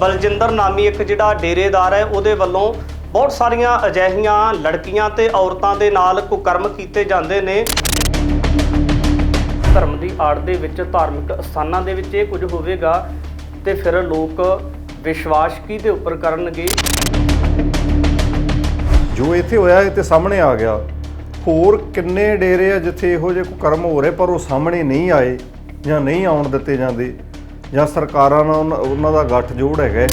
ਬਲਜਿੰਦਰ ਨਾਮੀ ਇੱਕ ਜਿਹੜਾ ਡੇਰੇਦਾਰ ਹੈ, ਉਹਦੇ ਵੱਲੋਂ ਬਹੁਤ ਸਾਰੀਆਂ ਅਜਿਹੀਆਂ ਲੜਕੀਆਂ ਤੇ ਔਰਤਾਂ ਦੇ ਨਾਲ ਕੁਕਰਮ ਕੀਤੇ ਜਾਂਦੇ ਨੇ। ਧਰਮ ਦੀ ਆੜ ਦੇ ਵਿੱਚ ਧਾਰਮਿਕ ਸਥਾਨਾਂ ਦੇ ਵਿੱਚ ਇਹ ਕੁਝ ਹੋਵੇਗਾ ਤੇ ਫਿਰ ਲੋਕ ਵਿਸ਼ਵਾਸ ਕਿਹਦੇ ਉੱਪਰ ਕਰਨਗੇ। ਜੋ ਇੱਥੇ ਹੋਇਆ ਇਹ ਤੇ ਸਾਹਮਣੇ ਆ ਗਿਆ। ਹੋਰ ਕਿੰਨੇ ਡੇਰੇ ਆ ਜਿੱਥੇ ਇਹੋ ਜਿਹੇ ਕੁਕਰਮ ਹੋ ਰਹੇ, ਪਰ ਉਹ ਸਾਹਮਣੇ ਨਹੀਂ ਆਏ ਜਾਂ ਨਹੀਂ ਆਉਣ ਦਿੱਤੇ ਜਾਂਦੇ। ਜਾਂ ਸਰਕਾਰਾਂ ਨਾਲ ਉਹਨਾਂ- ਉਹਨਾਂ ਦਾ ਗੱਠ ਜੋੜ ਹੈਗਾ ਹੈ।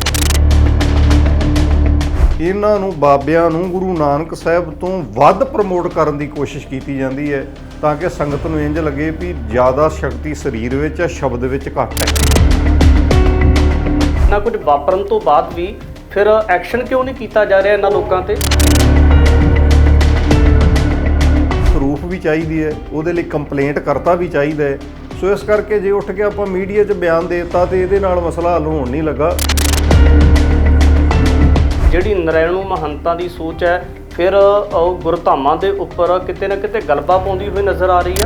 ਇਹਨਾਂ ਨੂੰ ਬਾਬਿਆਂ ਨੂੰ ਗੁਰੂ ਨਾਨਕ ਸਾਹਿਬ ਤੋਂ ਵੱਧ ਪ੍ਰਮੋਟ ਕਰਨ ਦੀ ਕੋਸ਼ਿਸ਼ ਕੀਤੀ ਜਾਂਦੀ ਹੈ ਤਾਂ ਕਿ ਸੰਗਤ ਨੂੰ ਇੰਜ ਲੱਗੇ ਵੀ ਜ਼ਿਆਦਾ ਸ਼ਕਤੀ ਸਰੀਰ ਵਿੱਚ ਹੈ ਸ਼ਬਦ ਵਿੱਚ ਘੱਟ ਹੈ। ਨਾ ਕੁਝ ਵਾਪਰਨ ਤੋਂ ਬਾਅਦ ਵੀ ਫਿਰ ਐਕਸ਼ਨ ਕਿਉਂ ਨਹੀਂ ਕੀਤਾ ਜਾ ਰਿਹਾ ਇਹਨਾਂ ਲੋਕਾਂ ਤੇ? ਪ੍ਰੂਫ ਵੀ ਚਾਹੀਦੀ ਹੈ ਉਹਦੇ ਲਈ ਕੰਪਲੇਂਟ ਕਰਤਾ ਵੀ ਚਾਹੀਦਾ ਹੈ। ਸੋ ਇਸ ਕਰਕੇ ਜੇ ਉੱਠ ਕੇ ਆਪਾਂ ਮੀਡੀਆ 'ਚ ਬਿਆਨ ਦੇਤਾ ਤੇ ਇਹਦੇ ਨਾਲ ਮਸਲਾ ਹੱਲ ਹੋਣ ਨਹੀਂ ਲੱਗਾ। ਜਿਹੜੀ ਨਰੈਣੂ ਮਹੰਤਾਂ ਦੀ ਸੋਚ ਹੈ ਫਿਰ ਉਹ ਗੁਰਧਾਮਾਂ ਦੇ ਉੱਪਰ ਕਿਤੇ ਨਾ ਕਿਤੇ ਗਲਬਾ ਪਾਉਂਦੀ ਹੋਈ ਨਜ਼ਰ ਆ ਰਹੀ ਹੈ।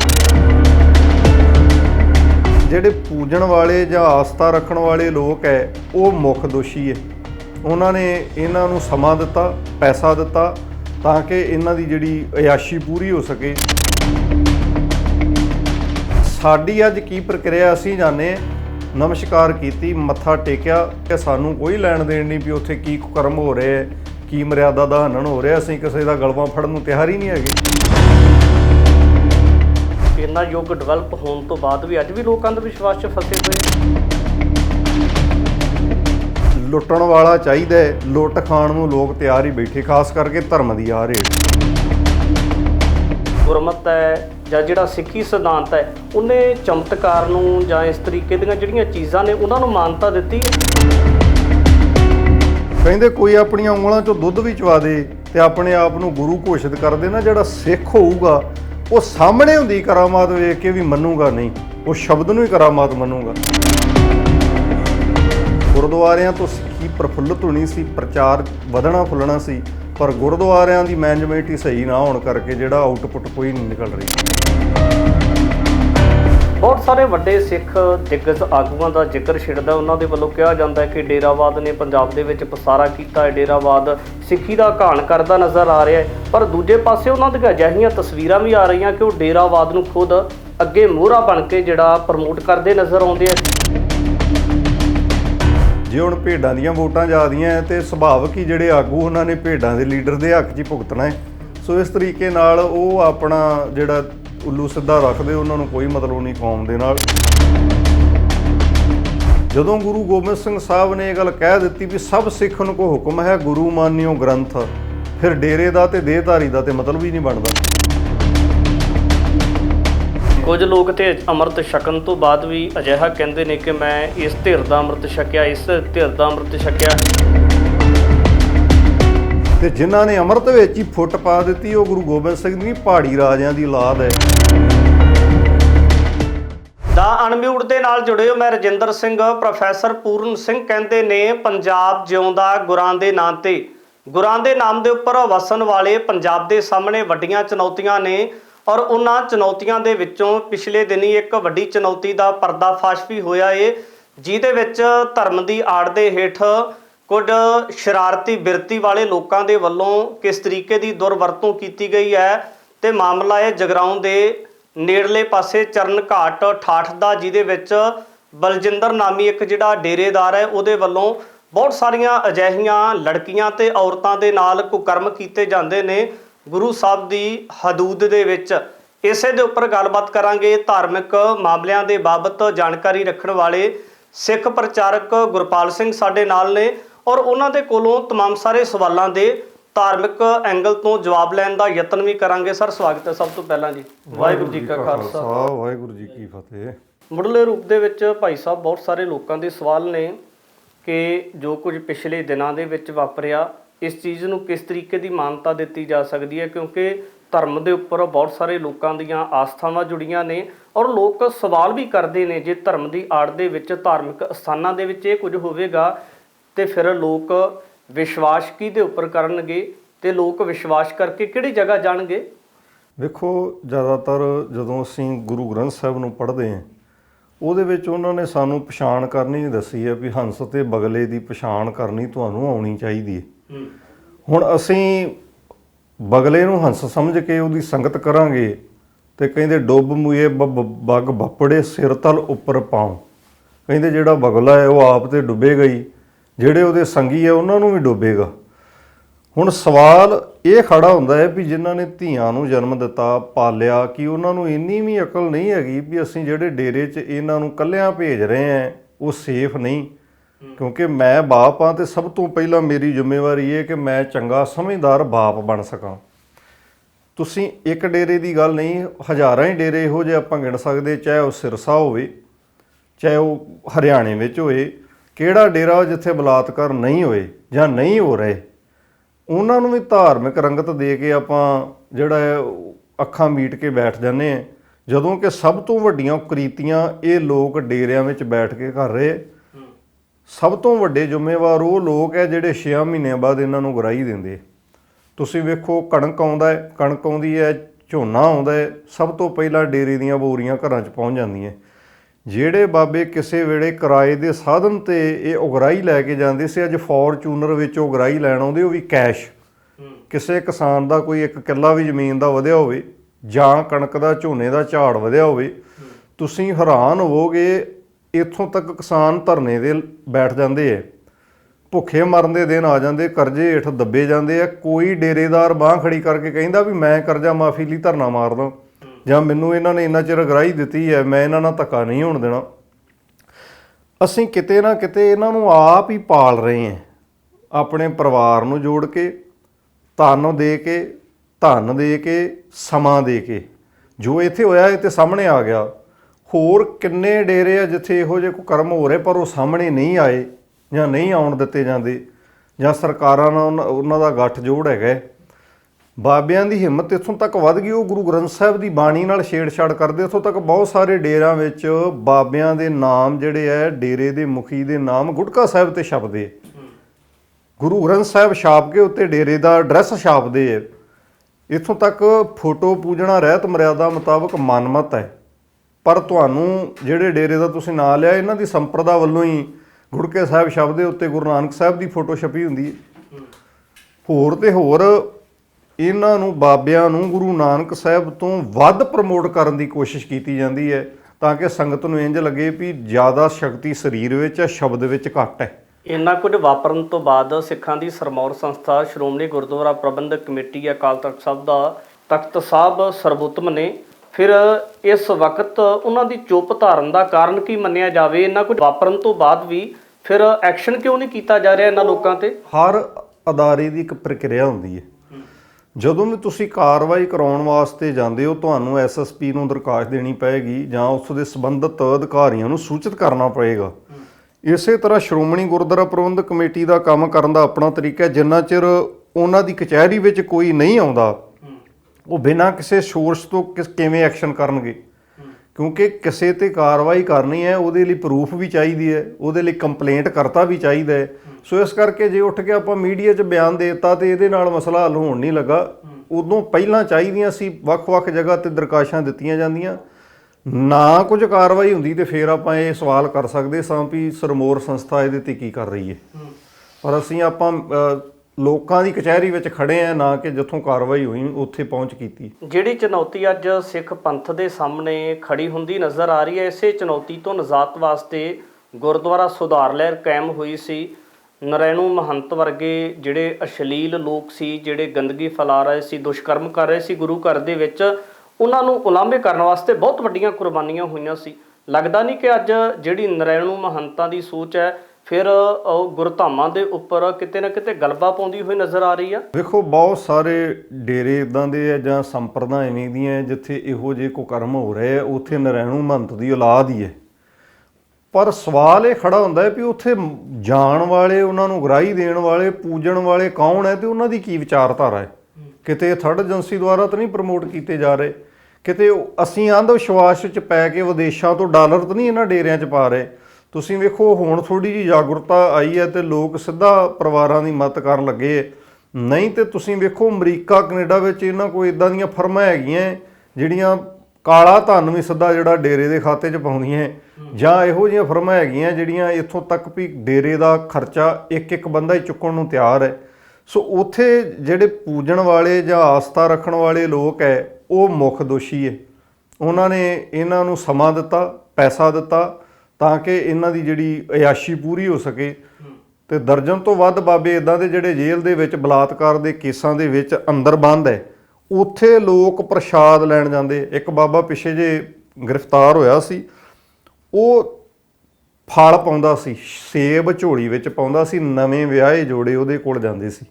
ਜਿਹੜੇ ਪੂਜਣ ਵਾਲੇ ਜਾਂ ਆਸਥਾ ਰੱਖਣ ਵਾਲੇ ਲੋਕ ਹੈ ਉਹ ਮੁੱਖ ਦੋਸ਼ੀ ਹੈ। ਉਹਨਾਂ ਨੇ ਇਹਨਾਂ ਨੂੰ ਸਮਾਂ ਦਿੱਤਾ ਪੈਸਾ ਦਿੱਤਾ ਤਾਂ ਕਿ ਇਹਨਾਂ ਦੀ ਜਿਹੜੀ ਅਯਾਸ਼ੀ ਪੂਰੀ ਹੋ ਸਕੇ। ਸਾਡੀ ਅੱਜ ਕੀ ਪ੍ਰਕਿਰਿਆ ਅਸੀਂ ਜਾਣੇ ਨਮਸਕਾਰ ਕੀਤੀ ਮੱਥਾ ਟੇਕਿਆ ਕਿ ਸਾਨੂੰ ਕੋਈ ਲੈਣ ਦੇਣ ਨਹੀਂ ਵੀ ਉੱਥੇ ਕੀ ਕਰਮ ਹੋ ਰਿਹਾ ਹੈ ਕੀ ਮਰਿਆਦਾ ਦਾ ਹਨਨ ਹੋ ਰਿਹਾ ਅਸੀਂ ਕਿਸੇ ਦਾ ਗਲਵਾ ਫੜਨ ਨੂੰ ਤਿਆਰ ਹੀ ਨਹੀਂ ਹੈਗੇ। ਇੰਨਾ ਯੁੱਗ ਡਿਵੈਲਪ ਹੋਣ ਤੋਂ ਬਾਅਦ ਵੀ ਅੱਜ ਵੀ ਲੋਕ ਅੰਧ ਵਿਸ਼ਵਾਸ 'ਚ ਫਸੇ ਹੋਏ ਲੁੱਟਣ ਵਾਲਾ ਚਾਹੀਦਾ ਹੈ। ਲੁੱਟ ਖਾਣ ਨੂੰ ਲੋਕ ਤਿਆਰ ਹੀ ਬੈਠੇ ਖਾਸ ਕਰਕੇ ਧਰਮ ਦੀ ਆ ਰੇਟ। ਗੁਰਮਤ ਹੈ ਜਾਂ ਜਿਹੜਾ ਸਿੱਖੀ ਸਿਧਾਂਤ ਹੈ, ਉਹਨੇ ਚਮਤਕਾਰ ਨੂੰ ਜਾਂ ਇਸ ਤਰੀਕੇ ਦੀਆਂ ਜਿਹੜੀਆਂ ਚੀਜ਼ਾਂ ਨੇ, ਉਹਨਾਂ ਨੂੰ ਮਾਨਤਾ ਦਿੱਤੀ। ਹੈ ਕਹਿੰਦੇ ਕੋਈ ਆਪਣੀਆਂ ਉਂਗਲਾਂ 'ਚੋਂ ਦੁੱਧ ਵੀ ਚਵਾ ਦੇ ਤੇ ਆਪਣੇ ਆਪ ਨੂੰ ਗੁਰੂ ਘੋਸ਼ਿਤ ਕਰ ਦੇ ਨਾ, ਜਿਹੜਾ ਸਿੱਖ ਹੋਊਗਾ, ਉਹ ਸਾਹਮਣੇ ਹੁੰਦੀ ਕਰਾਮਾਤ ਵੇਖ ਕੇ ਵੀ ਮੰਨੂਗਾ ਨਹੀਂ, ਉਹ ਸ਼ਬਦ ਨੂੰ ਹੀ ਕਰਾਮਾਤ ਮੰਨੂਗਾ। ਗੁਰਦੁਆਰਿਆਂ ਤੋਂ ਸਿੱਖੀ ਪ੍ਰਫੁੱਲਤ ਹੋਣੀ ਸੀ, ਪ੍ਰਚਾਰ ਵਧਣਾ ਫੁੱਲਣਾ ਸੀ, ਪਰ ਗੁਰਦੁਆਰਿਆਂ ਦੀ ਮੈਨੇਜਮੈਂਟ ਹੀ ਸਹੀ ਨਾ ਹੋਣ ਕਰਕੇ ਜਿਹੜਾ ਆਊਟਪੁੱਟ ਕੋਈ ਨਹੀਂ ਨਿਕਲ ਰਹੀ। ਸਾਰੇ ਵੱਡੇ ਸਿੱਖ ਦਿੱਗਜ ਆਗੂਆਂ ਦਾ ਜ਼ਿਕਰ ਛਿੜਦਾ ਉਹਨਾਂ ਦੇ ਵੱਲੋਂ ਕਿਹਾ ਜਾਂਦਾ ਹੈ ਕਿ ਡੇਰਾਵਾਦ ਨੇ ਪੰਜਾਬ ਦੇ ਵਿੱਚ ਪਸਾਰਾ ਕੀਤਾ ਹੈ। ਡੇਰਾਵਾਦ ਸਿੱਖੀ ਦਾ ਘਾਣ ਕਰਦਾ ਨਜ਼ਰ ਆ ਰਿਹਾ ਹੈ। ਪਰ ਦੂਜੇ ਪਾਸੇ ਉਹਨਾਂ ਦੀਆਂ ਅਜਿਹੀਆਂ ਤਸਵੀਰਾਂ ਵੀ ਆ ਰਹੀਆਂ ਕਿ ਉਹ ਡੇਰਾਵਾਦ ਨੂੰ ਖੁਦ ਅੱਗੇ ਮੋਹਰਾ ਬਣ ਕੇ ਜਿਹੜਾ ਪ੍ਰਮੋਟ ਕਰਦੇ ਨਜ਼ਰ ਆਉਂਦੇ ਆ। ਜੇ ਹੁਣ ਭੇਡਾਂ ਦੀਆਂ ਵੋਟਾਂ ਜਾਂਦੀਆਂ ਹੈ ਤੇ ਸੁਭਾਵਕ ਹੀ ਜਿਹੜੇ ਆਗੂ ਉਹਨਾਂ ਨੇ ਭੇਡਾਂ ਦੇ ਲੀਡਰ ਦੇ ਹੱਕ 'ਚ ਭੁਗਤਣਾ ਹੈ। ਸੋ ਇਸ ਤਰੀਕੇ ਨਾਲ ਉਹ ਆਪਣਾ ਜਿਹੜਾ ਉੱਲੂ ਸਿੱਧਾ ਰੱਖਦੇ, ਉਹਨਾਂ ਨੂੰ ਕੋਈ ਮਤਲਬ ਨਹੀਂ ਕੌਮ ਦੇ ਨਾਲ। ਜਦੋਂ ਗੁਰੂ ਗੋਬਿੰਦ ਸਿੰਘ ਸਾਹਿਬ ਨੇ ਇਹ ਗੱਲ ਕਹਿ ਦਿੱਤੀ ਵੀ ਸਭ ਸਿੱਖ ਨੂੰ ਕੋ ਹੁਕਮ ਹੈ, ਗੁਰੂ ਮਾਨਿਓ ਗ੍ਰੰਥ, ਫਿਰ ਡੇਰੇ ਦਾ ਤੇ ਦੇਹਧਾਰੀ ਦਾ ਤੇ ਮਤਲਬ ਹੀ ਨਹੀਂ ਬਣਦਾ। ਕੁਝ ਲੋਕ ਤੇ ਅੰਮ੍ਰਿਤ ਛਕਣ ਤੋਂ ਬਾਅਦ ਵੀ ਅਜਿਹਾ ਕਹਿੰਦੇ ਨੇ ਕਿ ਮੈਂ ਇਸ ਧਿਰ ਦਾ ਅੰਮ੍ਰਿਤ ਛਕਿਆ, ਇਸ ਧਿਰ ਦਾ ਅੰਮ੍ਰਿਤ ਛਕਿਆ। ਤੇ ਜਿਨ੍ਹਾਂ ਨੇ ਅੰਮ੍ਰਿਤ ਵਿੱਚ ਹੀ ਫੁੱਟ ਪਾ ਦਿੱਤੀ, ਉਹ ਗੁਰੂ ਗੋਬਿੰਦ ਸਿੰਘ ਦੀ ਪਹਾੜੀ ਰਾਜਿਆਂ ਦੀ ਔਲਾਦ ਹੈ। ਦਾ ਅਨਮਿਊਟ ਦੇ ਨਾਲ ਜੁੜੇ ਹੋ ਮੈਂ ਰਜਿੰਦਰ ਸਿੰਘ, ਪ੍ਰੋਫੈਸਰ ਪੂਰਨ ਸਿੰਘ ਕਹਿੰਦੇ ਨੇ, ਪੰਜਾਬ ਜਿਉਂਦਾ ਗੁਰਾਂ ਦੇ ਨਾਂ ਤੇ। ਗੁਰਾਂ ਦੇ ਨਾਮ ਦੇ ਉੱਪਰ ਵਸਣ ਵਾਲੇ ਪੰਜਾਬ ਦੇ ਸਾਹਮਣੇ ਵੱਡੀਆਂ ਚੁਣੌਤੀਆਂ ਨੇ ਔਰ ਉਹਨਾਂ ਚੁਣੌਤੀਆਂ ਦੇ ਵਿੱਚੋਂ ਪਿਛਲੇ ਦਿਨੀ ਇੱਕ ਵੱਡੀ ਚੁਣੌਤੀ ਦਾ ਪਰਦਾਫਾਸ਼ ਵੀ ਹੋਇਆ ਏ, ਜਿਹਦੇ ਵਿੱਚ ਧਰਮ ਦੀ ਆੜ ਦੇ ਹੇਠ ਕੁਝ ਸ਼ਰਾਰਤੀ ਬਿਰਤੀ ਵਾਲੇ ਲੋਕਾਂ ਦੇ ਵੱਲੋਂ ਕਿਸ ਤਰੀਕੇ ਦੀ ਦੁਰਵਰਤੋਂ ਕੀਤੀ ਗਈ ਹੈ ਤੇ ਮਾਮਲਾ ਇਹ ਜਗਰਾਉਂ ਦੇ ਨੇੜਲੇ ਪਾਸੇ ਚਰਨ ਘਾਟ ਠਾਠ ਦਾ, ਜਿਹਦੇ ਵਿੱਚ ਬਲਜਿੰਦਰ ਨਾਮੀ ਇੱਕ ਜਿਹੜਾ ਡੇਰੇਦਾਰ ਹੈ, ਉਹਦੇ ਵੱਲੋਂ ਬਹੁਤ ਸਾਰੀਆਂ ਅਜਿਹੀਆਂ ਲੜਕੀਆਂ ਤੇ ਔਰਤਾਂ ਦੇ ਨਾਲ ਕੁਕਰਮ ਕੀਤੇ ਜਾਂਦੇ ਨੇ ਗੁਰੂ ਸਾਹਿਬ ਦੀ ਹਦੂਦ ਦੇ ਵਿੱਚ। ਇਸੇ ਦੇ ਉੱਪਰ ਗੱਲਬਾਤ ਕਰਾਂਗੇ ਧਾਰਮਿਕ ਮਾਮਲਿਆਂ ਦੇ ਬਾਬਤ ਜਾਣਕਾਰੀ ਰੱਖਣ ਵਾਲੇ ਸਿੱਖ ਪ੍ਰਚਾਰਕ ਗੁਰਪਾਲ ਸਿੰਘ ਸਾਡੇ ਨਾਲ ਨੇ। ਔਰ ਉਹਨਾਂ ਦੇ ਕੋਲੋਂ तमाम ਸਾਰੇ ਸਵਾਲਾਂ ਦੇ ਧਾਰਮਿਕ ਐਂਗਲ ਤੋਂ ਜਵਾਬ ਲੈਣ ਦਾ ਯਤਨ ਵੀ ਕਰਾਂਗੇ ਸਰ ਸਵਾਗਤ ਹੈ ਸਭ ਤੋਂ ਪਹਿਲਾਂ ਜੀ ਵਾਹਿਗੁਰੂ ਜੀ ਕਾ ਖਾਲਸਾ ਵਾਹਿਗੁਰੂ ਜੀ ਕੀ ਫਤਿਹ ਮੁੱਢਲੇ ਰੂਪ ਦੇ ਵਿੱਚ ਭਾਈ ਸਾਹਿਬ ਬਹੁਤ ਸਾਰੇ ਲੋਕਾਂ ਦੇ ਸਵਾਲ ਨੇ ਕਿ ਜੋ ਕੁਝ ਪਿਛਲੇ ਦਿਨਾਂ ਦੇ ਵਿੱਚ ਵਾਪਰਿਆ ਇਸ ਚੀਜ਼ ਨੂੰ ਕਿਸ ਤਰੀਕੇ ਦੀ ਮਾਨਤਾ ਦਿੱਤੀ ਜਾ ਸਕਦੀ ਹੈ ਕਿਉਂਕਿ ਧਰਮ ਦੇ ਉੱਪਰ ਬਹੁਤ ਸਾਰੇ ਲੋਕਾਂ ਦੀਆਂ ਆਸਥਾਵਾਂ ਜੁੜੀਆਂ ਨੇ ਔਰ ਲੋਕ ਸਵਾਲ ਵੀ ਕਰਦੇ ਨੇ ਜੇ ਧਰਮ ਦੀ ਆੜ ਦੇ ਵਿੱਚ ਧਾਰਮਿਕ ਸਥਾਨਾਂ ਦੇ ਵਿੱਚ ਇਹ ਕੁਝ ਹੋਵੇਗਾ ਤੇ ਫਿਰ ਲੋਕ ਵਿਸ਼ਵਾਸ ਕਿਹਦੇ ਉੱਪਰ ਕਰਨਗੇ ਤੇ ਲੋਕ ਵਿਸ਼ਵਾਸ ਕਰਕੇ ਕਿਹੜੀ ਜਗ੍ਹਾ ਜਾਣਗੇ? ਵੇਖੋ ਜ਼ਿਆਦਾਤਰ ਜਦੋਂ ਅਸੀਂ ਗੁਰੂ ਗ੍ਰੰਥ ਸਾਹਿਬ ਨੂੰ ਪੜ੍ਹਦੇ ਹਾਂ ਉਹਦੇ ਵਿੱਚ ਉਹਨਾਂ ਨੇ ਸਾਨੂੰ ਪਛਾਣ ਕਰਨੀ ਦੱਸੀ ਹੈ ਵੀ ਹੰਸ ਤੇ ਬਗਲੇ ਦੀ ਪਛਾਣ ਕਰਨੀ ਤੁਹਾਨੂੰ ਆਉਣੀ ਚਾਹੀਦੀ ਹੈ। ਹੁਣ ਅਸੀਂ ਬਗਲੇ ਨੂੰ ਹੰਸ ਸਮਝ ਕੇ ਉਹਦੀ ਸੰਗਤ ਕਰਾਂਗੇ ਤੇ ਕਹਿੰਦੇ ਡੁੱਬ ਮੂਏ ਬੱਗ ਬੱਪੜੇ ਸਿਰ ਤਲ ਉੱਪਰ ਪਾਉ। ਕਹਿੰਦੇ ਜਿਹੜਾ ਬਗਲਾ ਹੈ ਉਹ ਆਪ ਤੇ ਡੁੱਬੇਗਾ ਹੀ ਜਿਹੜੇ ਉਹਦੇ ਸੰਗੀ ਹੈ ਉਹਨਾਂ ਨੂੰ ਵੀ ਡੁੱਬੇਗਾ। ਹੁਣ ਸਵਾਲ ਇਹ ਖੜਾ ਹੁੰਦਾ ਹੈ ਵੀ ਜਿਨ੍ਹਾਂ ਨੇ ਧੀਆਂ ਨੂੰ ਜਨਮ ਦਿੱਤਾ ਪਾਲਿਆ ਕਿ ਉਹਨਾਂ ਨੂੰ ਇੰਨੀ ਵੀ ਅਕਲ ਨਹੀਂ ਹੈਗੀ ਵੀ ਅਸੀਂ ਜਿਹੜੇ ਡੇਰੇ 'ਚ ਇਹਨਾਂ ਨੂੰ ਕੱਲਿਆਂ ਭੇਜ ਰਹੇ ਹਾਂ ਉਹ ਸੇਫ ਨਹੀਂ। ਕਿਉਂਕਿ ਮੈਂ ਬਾਪ ਹਾਂ ਤੇ ਸਭ ਤੋਂ ਪਹਿਲਾਂ ਮੇਰੀ ਜ਼ਿੰਮੇਵਾਰੀ ਇਹ ਕਿ ਮੈਂ ਚੰਗਾ ਸਮਝਦਾਰ ਬਾਪ ਬਣ ਸਕਾਂ। ਤੁਸੀਂ ਇੱਕ ਡੇਰੇ ਦੀ ਗੱਲ ਨਹੀਂ ਹਜ਼ਾਰਾਂ ਹੀ ਡੇਰੇ ਇਹੋ ਜਿਹੇ ਆਪਾਂ ਗਿਣ ਸਕਦੇ ਚਾਹੇ ਉਹ ਸਿਰਸਾ ਹੋਵੇ ਚਾਹੇ ਉਹ ਹਰਿਆਣੇ ਵਿੱਚ ਹੋਏ। ਕਿਹੜਾ ਡੇਰਾ ਜਿੱਥੇ ਬਲਾਤਕਾਰ ਨਹੀਂ ਹੋਏ ਜਾਂ ਨਹੀਂ ਹੋ ਰਹੇ? ਉਹਨਾਂ ਨੂੰ ਵੀ ਧਾਰਮਿਕ ਰੰਗਤ ਦੇ ਕੇ ਆਪਾਂ ਜਿਹੜਾ ਹੈ ਅੱਖਾਂ ਮੀਟ ਕੇ ਬੈਠ ਜਾਂਦੇ ਆ ਜਦੋਂ ਕਿ ਸਭ ਤੋਂ ਵੱਡੀਆਂ ਕੁਰੀਤੀਆਂ ਇਹ ਲੋਕ ਡੇਰਿਆਂ ਵਿੱਚ ਬੈਠ ਕੇ ਕਰ ਰਹੇ। ਸਭ ਤੋਂ ਵੱਡੇ ਜ਼ਿੰਮੇਵਾਰ ਉਹ ਲੋਕ ਹੈ ਜਿਹੜੇ 6 ਮਹੀਨਿਆਂ ਬਾਅਦ ਇਹਨਾਂ ਨੂੰ ਗਰਾਈ ਦਿੰਦੇ। ਤੁਸੀਂ ਵੇਖੋ ਕਣਕ ਆਉਂਦਾ ਹੈ, ਕਣਕ ਆਉਂਦੀ ਹੈ, ਝੋਨਾ ਆਉਂਦਾ ਹੈ, ਸਭ ਤੋਂ ਪਹਿਲਾਂ ਡੇਰੇ ਦੀਆਂ ਬੋਰੀਆਂ ਘਰਾਂ 'ਚ ਪਹੁੰਚ ਜਾਂਦੀਆਂ। ਜਿਹੜੇ ਬਾਬੇ ਕਿਸੇ ਵੇਲੇ ਕਿਰਾਏ ਦੇ ਸਾਧਨ ਤੇ ਇਹ ਉਗਰਾਈ ਲੈ ਕੇ ਜਾਂਦੇ ਸੀ ਅੱਜ ਫੋਰਚੂਨਰ ਵਿੱਚ ਉਗਰਾਈ ਲੈਣ ਆਉਂਦੇ ਉਹ ਵੀ ਕੈਸ਼। ਕਿਸੇ ਕਿਸਾਨ ਦਾ ਕੋਈ ਇੱਕ ਕਿੱਲਾ ਵੀ ਜ਼ਮੀਨ ਦਾ ਵਧਿਆ ਹੋਵੇ ਜਾਂ ਕਣਕ ਦਾ ਝੋਨੇ ਦਾ ਝਾੜ ਵਧਿਆ ਹੋਵੇ ਤੁਸੀਂ ਹੈਰਾਨ ਹੋਵੋਗੇ ਇੱਥੋਂ ਤੱਕ ਕਿਸਾਨ ਧਰਨੇ ਦੇ ਬੈਠ ਜਾਂਦੇ ਐ। ਭੁੱਖੇ ਮਰਨ ਦੇ ਦਿਨ ਆ ਜਾਂਦੇ ਕਰਜ਼ੇ ਹੇਠ ਦੱਬੇ ਜਾਂਦੇ ਆ ਕੋਈ ਡੇਰੇਦਾਰ ਬਾਹ ਖੜੀ ਕਰਕੇ ਕਹਿੰਦਾ ਵੀ ਮੈਂ ਕਰਜ਼ਾ ਮਾਫੀ ਲਈ ਧਰਨਾ ਮਾਰਦਾ ਜਾਂ ਮੈਨੂੰ ਇਹਨਾਂ ਨੇ ਇੰਨਾ ਚਿਰ ਅਗਰਾਹੀ ਦਿੱਤੀ ਹੈ, ਮੈਂ ਇਹਨਾਂ ਨਾਲ ਧੱਕਾ ਨਹੀਂ ਹੋਣ ਦੇਣਾ। ਅਸੀਂ ਕਿਤੇ ਨਾ ਕਿਤੇ ਇਹਨਾਂ ਨੂੰ ਆਪ ਹੀ ਪਾਲ ਰਹੇ ਹਾਂ। ਆਪਣੇ ਪਰਿਵਾਰ ਨੂੰ ਜੋੜ ਕੇ, ਧਨ ਦੇ ਕੇ, ਧਨ ਦੇ ਕੇ, ਸਮਾਂ ਦੇ ਕੇ। ਜੋ ਇੱਥੇ ਹੋਇਆ ਇਹ ਤੇ ਸਾਹਮਣੇ ਆ ਗਿਆ। ਹੋਰ ਕਿੰਨੇ ਡੇਰੇ ਆ ਜਿੱਥੇ ਇਹੋ ਜਿਹੇ ਕੋ ਕਰਮ ਹੋ ਰਹੇ, ਪਰ ਉਹ ਸਾਹਮਣੇ ਨਹੀਂ ਆਏ ਜਾਂ ਨਹੀਂ ਆਉਣ ਦਿੱਤੇ ਜਾਂਦੇ ਜਾਂ ਸਰਕਾਰਾਂ ਨਾਲ ਉਹਨਾਂ- ਉਹਨਾਂ ਦਾ ਗੱਠ ਜੋੜ ਹੈਗਾ। ਬਾਬਿਆਂ ਦੀ ਹਿੰਮਤ ਇੱਥੋਂ ਤੱਕ ਵੱਧ ਗਈ ਉਹ ਗੁਰੂ ਗ੍ਰੰਥ ਸਾਹਿਬ ਦੀ ਬਾਣੀ ਨਾਲ ਛੇੜਛਾੜ ਕਰਦੇ ਇੱਥੋਂ ਤੱਕ ਬਹੁਤ ਸਾਰੇ ਡੇਰਿਆਂ ਵਿੱਚ ਬਾਬਿਆਂ ਦੇ ਨਾਮ ਜਿਹੜੇ ਆ ਡੇਰੇ ਦੇ ਮੁਖੀ ਦੇ ਨਾਮ ਗੁਟਕਾ ਸਾਹਿਬ ਤੇ ਛਪਦੇ ਗੁਰੂ ਗ੍ਰੰਥ ਸਾਹਿਬ ਛਾਪ ਕੇ ਉੱਤੇ ਡੇਰੇ ਦਾ ਐਡਰੈਸ ਛਾਪਦੇ ਆ ਇੱਥੋਂ ਤੱਕ ਫੋਟੋ ਪੂਜਣਾ ਰਹਿਤ ਮਰਿਆਦਾ ਮੁਤਾਬਕ ਮਨਮਤ ਹੈ ਪਰ ਤੁਹਾਨੂੰ ਜਿਹੜੇ ਡੇਰੇ ਦਾ ਤੁਸੀਂ ਨਾਂ ਲਿਆ ਇਹਨਾਂ ਦੀ ਸੰਪਰਦਾ ਵੱਲੋਂ ਹੀ ਗੁੜਕੇ ਸਾਹਿਬ ਸ਼ਬਦ ਦੇ ਉੱਤੇ ਗੁਰੂ ਨਾਨਕ ਸਾਹਿਬ ਦੀ ਫੋਟੋ ਛਪੀ ਹੁੰਦੀ ਹੈ। ਹੋਰ ਤੇ ਹੋਰ ਇਹਨਾਂ ਨੂੰ ਬਾਬਿਆਂ ਨੂੰ ਗੁਰੂ ਨਾਨਕ ਸਾਹਿਬ ਤੋਂ ਵੱਧ ਪ੍ਰਮੋਟ ਕਰਨ ਦੀ ਕੋਸ਼ਿਸ਼ ਕੀਤੀ ਜਾਂਦੀ ਹੈ ਤਾਂ ਕਿ ਸੰਗਤ ਨੂੰ ਇੰਜ ਲੱਗੇ ਵੀ ਜ਼ਿਆਦਾ ਸ਼ਕਤੀ ਸਰੀਰ ਵਿੱਚ ਹੈ ਸ਼ਬਦ ਵਿੱਚ ਘੱਟ ਹੈ। ਇੰਨਾ ਕੁਝ ਵਾਪਰਨ ਤੋਂ ਬਾਅਦ ਸਿੱਖਾਂ ਦੀ ਸਰਮੌਰ ਸੰਸਥਾ ਸ਼੍ਰੋਮਣੀ ਗੁਰਦੁਆਰਾ ਪ੍ਰਬੰਧਕ ਕਮੇਟੀ ਅਕਾਲ ਤਖਤ ਸਾਹਿਬ ਦਾ ਤਖਤ ਸਾਹਿਬ ਸਰਬੋਤਮ ਨੇ। ਫਿਰ ਇਸ ਵਕਤ ਉਹਨਾਂ ਦੀ ਚੁੱਪ ਧਾਰਨ ਦਾ ਕਾਰਨ ਕੀ ਮੰਨਿਆ ਜਾਵੇ? ਇੰਨਾ ਕੁਝ ਵਾਪਰਨ ਤੋਂ ਬਾਅਦ ਵੀ ਫਿਰ ਐਕਸ਼ਨ ਕਿਉਂ ਨਹੀਂ ਕੀਤਾ ਜਾ ਰਿਹਾ ਇਹਨਾਂ ਲੋਕਾਂ ਤੇ? ਹਰ ਅਦਾਰੇ ਦੀ ਇੱਕ ਪ੍ਰਕਿਰਿਆ ਹੁੰਦੀ ਹੈ। ਜਦੋਂ ਵੀ ਤੁਸੀਂ ਕਾਰਵਾਈ ਕਰਾਉਣ ਵਾਸਤੇ ਜਾਂਦੇ ਹੋ, ਤੁਹਾਨੂੰ ਐਸਐਸਪੀ ਨੂੰ ਦਰਖਾਸਤ ਦੇਣੀ ਪਏਗੀ ਜਾਂ ਉਸ ਦੇ ਸੰਬੰਧਿਤ ਅਧਿਕਾਰੀਆਂ ਨੂੰ ਸੂਚਿਤ ਕਰਨਾ ਪਏਗਾ। ਇਸੇ ਤਰ੍ਹਾਂ ਸ਼੍ਰੋਮਣੀ ਗੁਰਦੁਆਰਾ ਪ੍ਰਬੰਧਕ ਕਮੇਟੀ ਦਾ ਕੰਮ ਕਰਨ ਦਾ ਆਪਣਾ ਤਰੀਕਾ ਹੈ। ਜਿੰਨਾ ਚਿਰ ਉਹਨਾਂ ਦੀ ਕਚਹਿਰੀ ਵਿੱਚ ਕੋਈ ਨਹੀਂ ਆਉਂਦਾ, ਉਹ ਬਿਨਾਂ ਕਿਸੇ ਸੋਰਸ ਤੋਂ ਕਿਸ, ਕਿਵੇਂ ਐਕਸ਼ਨ ਕਰਨਗੇ? ਕਿਉਂਕਿ ਕਿਸੇ ਤੇ ਕਾਰਵਾਈ ਕਰਨੀ ਹੈ ਉਹਦੇ ਲਈ ਪ੍ਰੂਫ ਵੀ ਚਾਹੀਦੀ ਹੈ ਉਹਦੇ ਲਈ ਕੰਪਲੇਂਟ ਕਰਤਾ ਵੀ ਚਾਹੀਦਾ ਹੈ। ਸੋ ਇਸ ਕਰਕੇ ਜੇ ਉੱਠ ਕੇ ਆਪਾਂ ਮੀਡੀਆ 'ਚ ਬਿਆਨ ਦੇ ਦਿੱਤਾ ਤੇ ਇਹਦੇ ਨਾਲ ਮਸਲਾ ਹੱਲ ਹੋਣ ਨਹੀਂ ਲੱਗਾ ਉਦੋਂ ਪਹਿਲਾਂ ਚਾਹੀਦੀਆਂ ਸੀ ਵੱਖ-ਵੱਖ ਜਗ੍ਹਾ ਤੇ ਦਰਖਾਸ਼ਾਂ ਦਿੱਤੀਆਂ ਜਾਂਦੀਆਂ। ਨਾ ਕੁਝ ਕਾਰਵਾਈ ਹੁੰਦੀ ਤੇ ਫਿਰ ਆਪਾਂ ਇਹ ਸਵਾਲ ਕਰ ਸਕਦੇ ਸਾਂ ਵੀ ਸਰਮੋਰ ਸੰਸਥਾ ਇਹਦੇ ਤੇ ਕੀ ਕਰ ਰਹੀ ਹੈ। ਪਰ ਅਸੀਂ ਆਪਾਂ ਲੋਕਾਂ ਦੀ ਕਚਹਿਰੀ ਵਿੱਚ ਖੜੇ ਆ, ਨਾ ਕਿ ਜਿੱਥੋਂ ਕਾਰਵਾਈ ਹੋਈ, ਉੱਥੇ ਪਹੁੰਚ ਕੀਤੀ। ਜਿਹੜੀ ਚੁਣੌਤੀ ਅੱਜ ਸਿੱਖ ਪੰਥ ਦੇ ਸਾਹਮਣੇ ਖੜੀ ਹੁੰਦੀ ਨਜ਼ਰ ਆ ਰਹੀ ਹੈ, ਇਸੇ ਚੁਣੌਤੀ ਤੋਂ ਨਿਜਾਤ ਵਾਸਤੇ ਗੁਰਦੁਆਰਾ ਸੁਧਾਰ ਲਹਿਰ ਕਾਇਮ ਹੋਈ ਸੀ। ਨਰੈਣੂ ਮਹੰਤ ਵਰਗੇ ਜਿਹੜੇ ਅਸ਼ਲੀਲ ਲੋਕ ਸੀ, ਜਿਹੜੇ ਗੰਦਗੀ ਫੈਲਾ ਰਹੇ ਸੀ, ਦੁਸ਼ਕਰਮ ਕਰ ਰਹੇ ਸੀ ਗੁਰੂ ਘਰ ਦੇ ਵਿੱਚ, ਉਹਨਾਂ ਨੂੰ ਉਲਾਂਭੇ ਕਰਨ ਵਾਸਤੇ ਬਹੁਤ ਵੱਡੀਆਂ ਕੁਰਬਾਨੀਆਂ ਹੋਈਆਂ ਸੀ। ਲੱਗਦਾ ਨਹੀਂ ਕਿ ਅੱਜ ਜਿਹੜੀ ਨਰੈਣੂ ਮਹੰਤਾਂ ਦੀ ਸੋਚ ਹੈ ਫਿਰ ਉਹ ਗੁਰਧਾਮਾਂ ਦੇ ਉੱਪਰ ਕਿਤੇ ਨਾ ਕਿਤੇ ਗਲਬਾ ਪਾਉਂਦੀ ਹੋਈ ਨਜ਼ਰ ਆ ਰਹੀ ਆ। ਵੇਖੋ, ਬਹੁਤ ਸਾਰੇ ਡੇਰੇ ਇਦਾਂ ਦੇ ਆ ਜਾਂ ਸੰਪਰਦਾ ਐਵੇਂ ਦੀਆਂ ਜਿੱਥੇ ਇਹੋ ਜਿਹੇ ਕੁਕਰਮ ਹੋ ਰਹੇ ਆ, ਉੱਥੇ ਨਰੈਣੂ ਮੰਤ ਦੀ ਔਲਾਦ ਹੀ ਹੈ ਪਰ ਸਵਾਲ ਇਹ ਖੜਾ ਹੁੰਦਾ ਹੈ ਵੀ ਉੱਥੇ ਜਾਣ ਵਾਲੇ, ਉਹਨਾਂ ਨੂੰ ਗਰਾਈ ਦੇਣ ਵਾਲੇ, ਪੂਜਣ ਵਾਲੇ ਕੌਣ ਹੈ ਤੇ ਉਹਨਾਂ ਦੀ ਕੀ ਵਿਚਾਰਧਾਰਾ ਹੈ? ਕਿਤੇ ਥਰਡ ਏਜੰਸੀ ਦੁਆਰਾ ਤਾਂ ਨਹੀਂ ਪ੍ਰਮੋਟ ਕੀਤੇ ਜਾ ਰਹੇ? ਕਿਤੇ ਅਸੀਂ ਅੰਧ ਵਿਸ਼ਵਾਸ ਵਿੱਚ ਪੈ ਕੇ ਵਿਦੇਸ਼ਾਂ ਤੋਂ ਡਾਲਰ ਤਾਂ ਨਹੀਂ ਇਹਨਾਂ ਡੇਰਿਆਂ 'ਚ ਪਾ ਰਹੇ? ਤੁਸੀਂ ਵੇਖੋ, ਹੁਣ ਥੋੜੀ ਜਿਹੀ ਜਾਗਰੂਕਤਾ ਆਈ ਹੈ ਤੇ ਲੋਕ ਸਿੱਧਾ ਪਰਿਵਾਰਾਂ ਦੀ ਮਦਦ ਕਰਨ ਲੱਗੇ ਹੈ। ਨਹੀਂ ਤੇ ਤੁਸੀਂ ਵੇਖੋ, ਅਮਰੀਕਾ, ਕੈਨੇਡਾ ਵਿੱਚ ਇਹਨਾਂ ਕੋਈ ਇਦਾਂ ਦੀਆਂ ਫਰਮਾਂ ਹੈਗੀਆਂ ਜਿਹੜੀਆਂ ਕਾਲਾ ਧਨ ਵੀ ਸਿੱਧਾ ਜਿਹੜਾ ਡੇਰੇ ਦੇ ਖਾਤੇ 'ਚ ਪਾਉਂਦੀਆਂ ਜਾਂ ਇਹੋ ਜਿਹੀਆਂ ਫਰਮਾਂ ਹੈਗੀਆਂ ਜਿਹੜੀਆਂ ਇੱਥੋਂ ਤੱਕ ਵੀ ਡੇਰੇ ਦਾ ਖਰਚਾ ਇੱਕ ਇੱਕ ਬੰਦਾ ਹੀ ਚੁੱਕਣ ਨੂੰ ਤਿਆਰ ਹੈ। ਸੋ ਉਥੇ ਜਿਹੜੇ ਪੂਜਣ ਵਾਲੇ ਜਾਂ ਆਸਥਾ ਰੱਖਣ ਵਾਲੇ ਲੋਕ ਹੈ, ਉਹ ਮੁੱਖ ਦੋਸ਼ੀ ਹੈ। ਉਹਨਾਂ ਨੇ ਇਹਨਾਂ ਨੂੰ ਸਮਾਂ ਦਿੱਤਾ, ਪੈਸਾ ਦਿੱਤਾ ਤਾਂ ਕਿ ਇਹਨਾਂ ਦੀ ਜਿਹੜੀ ਅਯਾਸ਼ੀ ਪੂਰੀ ਹੋ ਸਕੇ। ਤੇ ਦਰਜਨ ਤੋਂ ਵੱਧ ਬਾਬੇ ਇਦਾਂ ਦੇ ਜਿਹੜੇ ਜੇਲ੍ਹ ਦੇ ਵਿੱਚ ਬਲਾਤਕਾਰ ਦੇ ਕੇਸਾਂ ਦੇ ਵਿੱਚ ਅੰਦਰ ਬੰਦ ਹੈ। ਉੱਥੇ ਲੋਕ ਪ੍ਰਸ਼ਾਦ ਲੈਣ ਜਾਂਦੇ। ਇੱਕ ਬਾਬਾ ਪਿੱਛੇ ਜੇ ਗ੍ਰਿਫਤਾਰ ਹੋਇਆ ਸੀ ਉਹ ਫਲ ਪਾਉਂਦਾ ਸੀ ਸੇਬ ਝੋਲੀ ਵਿੱਚ ਪਾਉਂਦਾ ਸੀ ਨਵੇਂ ਵਿਆਹੇ ਜੋੜੇ ਉਹਦੇ ਕੋਲ ਜਾਂਦੇ ਸੀ।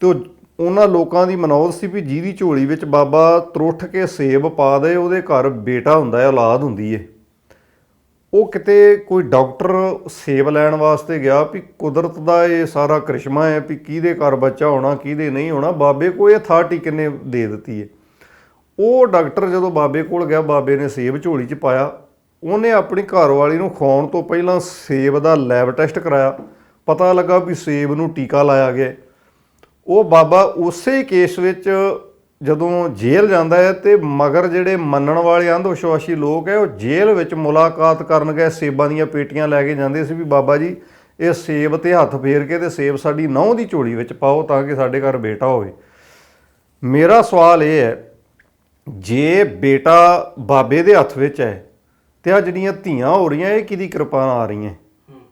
ਤੇ ਉਹ- ਉਹਨਾਂ ਲੋਕਾਂ ਦੀ ਮਨੌਤ ਸੀ ਵੀ ਜਿਹਦੀ ਝੋਲੀ ਵਿੱਚ ਬਾਬਾ ਤਰੁੱਠ ਕੇ ਸੇਬ ਪਾ ਦੇ ਉਹਦੇ ਘਰ ਬੇਟਾ ਹੁੰਦਾ ਹੈ ਔਲਾਦ ਹੁੰਦੀ ਹੈ। ਉਹ ਕਿਤੇ ਕੋਈ ਡਾਕਟਰ ਸੇਬ ਲੈਣ ਵਾਸਤੇ ਗਿਆ ਵੀ ਕੁਦਰਤ ਦਾ ਇਹ ਸਾਰਾ ਕ੍ਰਿਸ਼ਮਾ ਹੈ ਵੀ ਕਿਹਦੇ ਘਰ ਬੱਚਾ ਹੋਣਾ, ਕਿਹਦੇ ਨਹੀਂ ਹੋਣਾ, ਬਾਬੇ ਕੋਲ ਇਹ ਅਥਾਰਟੀ ਕਿੰਨੇ ਦੇ ਦਿੱਤੀ ਹੈ। ਉਹ ਡਾਕਟਰ ਜਦੋਂ ਬਾਬੇ ਕੋਲ ਗਿਆ, ਬਾਬੇ ਨੇ ਸੇਬ ਝੋਲੀ 'ਚ ਪਾਇਆ, ਉਹਨੇ ਆਪਣੀ ਘਰਵਾਲੀ ਨੂੰ ਖਵਾਉਣ ਤੋਂ ਪਹਿਲਾਂ ਸੇਬ ਦਾ ਲੈਬ ਟੈਸਟ ਕਰਾਇਆ, ਪਤਾ ਲੱਗਾ ਵੀ ਸੇਬ ਨੂੰ ਟੀਕਾ ਲਾਇਆ ਗਿਆ। ਉਹ ਬਾਬਾ ਉਸੇ ਕੇਸ ਵਿੱਚ ਜਦੋਂ ਜੇਲ੍ਹ ਜਾਂਦਾ ਹੈ ਤੇ ਮਗਰ ਜਿਹੜੇ ਮੰਨਣ ਵਾਲੇ ਅੰਧ ਵਿਸ਼ਵਾਸੀ ਲੋਕ ਹੈ, ਉਹ ਜੇਲ੍ਹ ਵਿੱਚ ਮੁਲਾਕਾਤ ਕਰਨ ਗਏ ਸੇਬਾਂ ਦੀਆਂ ਪੇਟੀਆਂ ਲੈ ਕੇ ਜਾਂਦੇ ਸੀ ਵੀ ਬਾਬਾ ਜੀ, ਇਹ ਸੇਬ ਤੇ ਹੱਥ ਫੇਰ ਕੇ ਤੇ ਸੇਬ ਸਾਡੀ ਨਹੁੰ ਦੀ ਝੋਲੀ ਵਿੱਚ ਪਾਓ ਤਾਂ ਕਿ ਸਾਡੇ ਘਰ ਬੇਟਾ ਹੋਵੇ। ਮੇਰਾ ਸਵਾਲ ਇਹ ਹੈ, ਜੇ ਬੇਟਾ ਬਾਬੇ ਦੇ ਹੱਥ ਵਿੱਚ ਹੈ, ਤੇ ਆ ਜਿਹੜੀਆਂ ਧੀਆਂ ਹੋ ਰਹੀਆਂ, ਇਹ ਕਿਹਦੀ ਕਿਰਪਾ ਨਾਲ ਆ ਰਹੀਆਂ?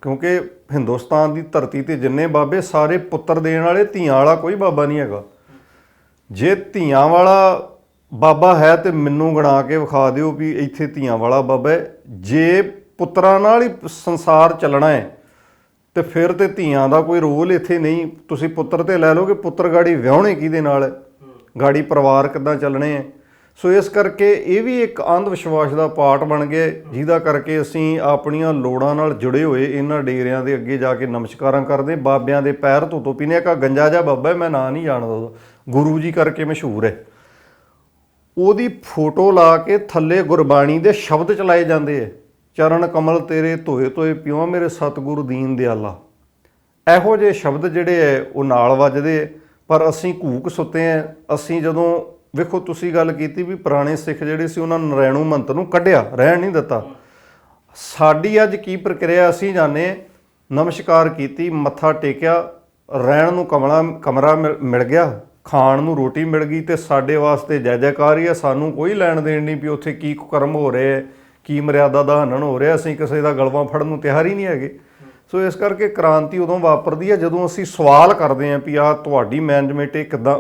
ਕਿਉਂਕਿ ਹਿੰਦੁਸਤਾਨ ਦੀ ਧਰਤੀ ਤੇ ਜਿੰਨੇ ਬਾਬੇ, ਸਾਰੇ ਪੁੱਤਰ ਦੇਣ ਵਾਲੇ ਧੀਆਂ ਵਾਲਾ ਕੋਈ ਬਾਬਾ ਨਹੀਂ ਹੈਗਾ। ਜੇ ਧੀਆਂ ਵਾਲਾ ਬਾਬਾ ਹੈ ਤੇ ਮੈਨੂੰ ਗਣਾ ਕੇ ਵਿਖਾ ਦਿਓ ਵੀ ਇੱਥੇ ਧੀਆਂ ਵਾਲਾ ਬਾਬਾ ਹੈ। ਜੇ ਪੁੱਤਰਾਂ ਨਾਲ ਹੀ ਸੰਸਾਰ ਚੱਲਣਾ ਹੈ ਤੇ ਫਿਰ ਤੇ ਧੀਆਂ ਦਾ ਕੋਈ ਰੋਲ ਇੱਥੇ ਨਹੀਂ। ਤੁਸੀਂ ਪੁੱਤਰ ਤੇ ਲੈ ਲਓ ਕਿ ਪੁੱਤਰ ਗਾੜੀ ਵਿਆਹਣੇ ਕਿਹਦੇ ਨਾਲ ਗਾੜੀ ਪਰਿਵਾਰ ਕਿੱਦਾਂ ਚੱਲਣੇ ਹੈ? ਸੋ ਇਸ ਕਰਕੇ ਇਹ ਵੀ ਇੱਕ ਅੰਧ ਵਿਸ਼ਵਾਸ ਦਾ ਪਾਰਟ ਬਣ ਗਿਆ ਜਿਹਦਾ ਕਰਕੇ ਅਸੀਂ ਆਪਣੀਆਂ ਲੋੜਾਂ ਨਾਲ ਜੁੜੇ ਹੋਏ ਇਹਨਾਂ ਡੇਰਿਆਂ ਦੇ ਅੱਗੇ ਜਾ ਕੇ ਨਮਸਕਾਰਾਂ ਕਰਦੇ ਬਾਬਿਆਂ ਦੇ ਪੈਰ ਧੋ ਧੋ ਪੀਨੇ ਕਾ ਗੰਜਾ ਜਾ ਬਾਬਾ ਹੈ, ਮੈਂ ਨਾਂ ਨਹੀਂ ਜਾਣਦਾ ਉਹਦਾ ਗੁਰੂ ਜੀ ਕਰਕੇ ਮਸ਼ਹੂਰ ਹੈ। ਉਹਦੀ ਫੋਟੋ ਲਾ ਕੇ ਥੱਲੇ ਗੁਰਬਾਣੀ ਦੇ ਸ਼ਬਦ ਚਲਾਏ ਜਾਂਦੇ ਐ। ਚਰਨ ਕਮਲ ਤੇਰੇ ਧੋਏ ਧੋਏ ਪਿਉ ਮੇਰੇ ਸਤਿਗੁਰੂ ਦੀਨ ਦਿਆਲਾ। ਇਹੋ ਜਿਹੇ ਸ਼ਬਦ ਜਿਹੜੇ ਐ, ਉਹ ਨਾਲ ਵੱਜਦੇ ਪਰ ਅਸੀਂ ਘੂਕ ਸੁੱਤੇ ਐ। ਅਸੀਂ ਜਦੋਂ, ਵੇਖੋ ਤੁਸੀਂ ਗੱਲ ਕੀਤੀ ਵੀ ਪੁਰਾਣੇ ਸਿੱਖ ਜਿਹੜੇ ਸੀ, ਉਹਨਾਂ ਨੂੰ ਨਰੈਣੂ ਮੰਤ ਨੂੰ ਕੱਢਿਆ, ਰਹਿਣ ਨਹੀਂ ਦਿੱਤਾ। ਸਾਡੀ ਅੱਜ ਕੀ ਪ੍ਰਕਿਰਿਆ ਅਸੀਂ ਜਾਣੇ ਨਮਸਕਾਰ ਕੀਤੀ, ਮੱਥਾ ਟੇਕਿਆ, ਰਹਿਣ ਨੂੰ ਕਮਲਾ, ਕਮਰਾ ਮਿਲ- ਮਿਲ ਗਿਆ। ਖਾਣ ਨੂੰ ਰੋਟੀ ਮਿਲ ਗਈ ਤੇ ਸਾਡੇ ਵਾਸਤੇ ਜੈ ਜੈਕਾਰ ਹੀ ਹੈ ਸਾਨੂੰ ਕੋਈ ਲੈਣ ਦੇਣ ਨਹੀਂ ਵੀ ਉੱਥੇ ਕੀ ਕਰਮ ਹੋ ਰਹੇ ਹੈ ਕੀ ਮਰਿਆਦਾ ਦਾ ਹਨਨ ਹੋ ਰਿਹਾ ਅਸੀਂ ਕਿਸੇ ਦਾ ਗਲਵਾ ਫੜਨ ਨੂੰ ਤਿਆਰ ਹੀ ਨਹੀਂ ਹੈਗੇ। ਸੋ ਇਸ ਕਰਕੇ ਕ੍ਰਾਂਤੀ ਉਦੋਂ ਵਾਪਰਦੀ ਹੈ ਜਦੋਂ ਅਸੀਂ ਸਵਾਲ ਕਰਦੇ ਹਾਂ ਵੀ ਆ ਤੁਹਾਡੀ ਮੈਨੇਜਮੈਂਟ ਇਹ ਕਿੱਦਾਂ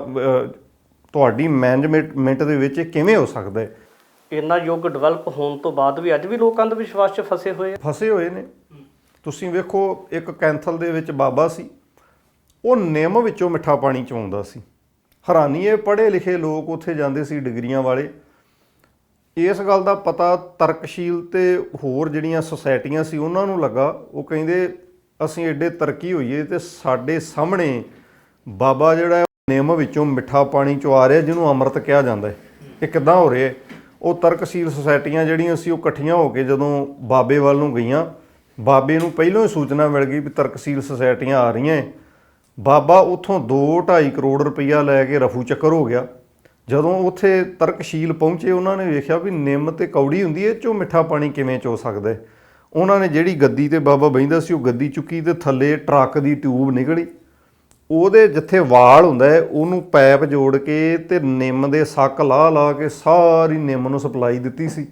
ਤੁਹਾਡੀ ਮੈਨੇਜਮੈਂਟ ਦੇ ਵਿੱਚ ਇਹ ਕਿਵੇਂ ਹੋ ਸਕਦਾ ਹੈ? ਇੰਨਾ ਯੁੱਗ ਡਿਵੈਲਪ ਹੋਣ ਤੋਂ ਬਾਅਦ ਵੀ ਅੱਜ ਵੀ ਲੋਕ ਅੰਧ ਵਿਸ਼ਵਾਸ 'ਚ ਫਸੇ ਹੋਏ ਆ। ਫਸੇ ਹੋਏ ਨੇ। ਤੁਸੀਂ ਵੇਖੋ ਇੱਕ ਕੈਂਥਲ ਦੇ ਵਿੱਚ ਬਾਬਾ ਸੀ। ਉਹ ਨਿੰਮ ਵਿੱਚੋਂ ਮਿੱਠਾ ਪਾਣੀ ਚਵਾਉਂਦਾ ਸੀ। ਹੈਰਾਨੀ ਇਹ ਪੜ੍ਹੇ ਲਿਖੇ ਲੋਕ ਉੱਥੇ ਜਾਂਦੇ ਸੀ ਡਿਗਰੀਆਂ ਵਾਲੇ। ਇਸ ਗੱਲ ਦਾ ਪਤਾ ਤਰਕਸ਼ੀਲ ਤੇ ਹੋਰ ਜਿਹੜੀਆਂ ਸੁਸਾਇਟੀਆਂ ਸੀ ਉਹਨਾਂ ਨੂੰ ਲੱਗਾ। ਉਹ ਕਹਿੰਦੇ ਅਸੀਂ ਐਡੇ ਤਰੱਕੀ ਹੋਈਏ ਤੇ ਸਾਡੇ ਸਾਹਮਣੇ ਬਾਬਾ ਜਿਹੜਾ ਹੈ, ਵਿੱਚੋਂ ਮਿੱਠਾ ਪਾਣੀ 'ਚੋਂ ਆ ਰਿਹਾ ਜਿਹਨੂੰ ਅੰਮ੍ਰਿਤ ਕਿਹਾ ਜਾਂਦਾ ਹੈ। ਇਹ ਕਿੱਦਾਂ ਹੋ ਰਿਹਾ ਉਹ ਤਰਕਸ਼ੀਲ ਸੁਸਾਇਟੀਆਂ ਜਿਹੜੀਆਂ ਸੀ ਉਹ ਇਕੱਠੀਆਂ ਹੋ ਕੇ ਜਦੋਂ ਬਾਬੇ ਵੱਲ ਨੂੰ ਗਈਆਂ ਬਾਬੇ ਨੂੰ ਪਹਿਲਾਂ ਹੀ ਸੂਚਨਾ ਮਿਲ ਗਈ ਵੀ ਤਰਕਸ਼ੀਲ ਸੁਸਾਇਟੀਆਂ ਆ ਰਹੀਆਂ ਹੈ। ਬਾਬਾ ਉਥੋਂ 2.5 ਕਰੋੜ ਰੁਪਈਆ ਲੈ ਕੇ ਰਫੂ ਚੱਕਰ ਹੋ ਗਿਆ। ਜਦੋਂ ਉੱਥੇ ਤਰਕਸ਼ੀਲ ਪਹੁੰਚੇ, ਉਹਨਾਂ ਨੇ ਵੇਖਿਆ ਵੀ ਨਿੰਮ ਤੇ ਕੌੜੀ ਹੁੰਦੀ ਹੈ, ਇਹ ਚੋਂ ਮਿੱਠਾ ਪਾਣੀ ਕਿਵੇਂ ਚੋ ਸਕਦਾ ਉਹਨਾਂ ਨੇ ਜਿਹੜੀ ਗੱਦੀ ਤੇ ਬਾਬਾ ਬੈਂਦਾ ਸੀ, ਉਹ ਗੱਦੀ ਚੁੱਕੀ ਤੇ ਥੱਲੇ ਟਰੱਕ ਦੀ ਟਿਊਬ ਨਿਕਲੀ। ਉਹਦੇ ਜਿੱਥੇ ਵਾਲ ਹੁੰਦਾ ਹੈ, ਉਹਨੂੰ ਪੈਪ ਜੋੜ ਕੇ ਤੇ ਨਿੰਮ ਦੇ ਸੱਕ ਲਾ ਲਾ ਕੇ ਸਾਰੀ ਨਿੰਮ ਨੂੰ ਸਪਲਾਈ ਦਿੱਤੀ ਸੀ।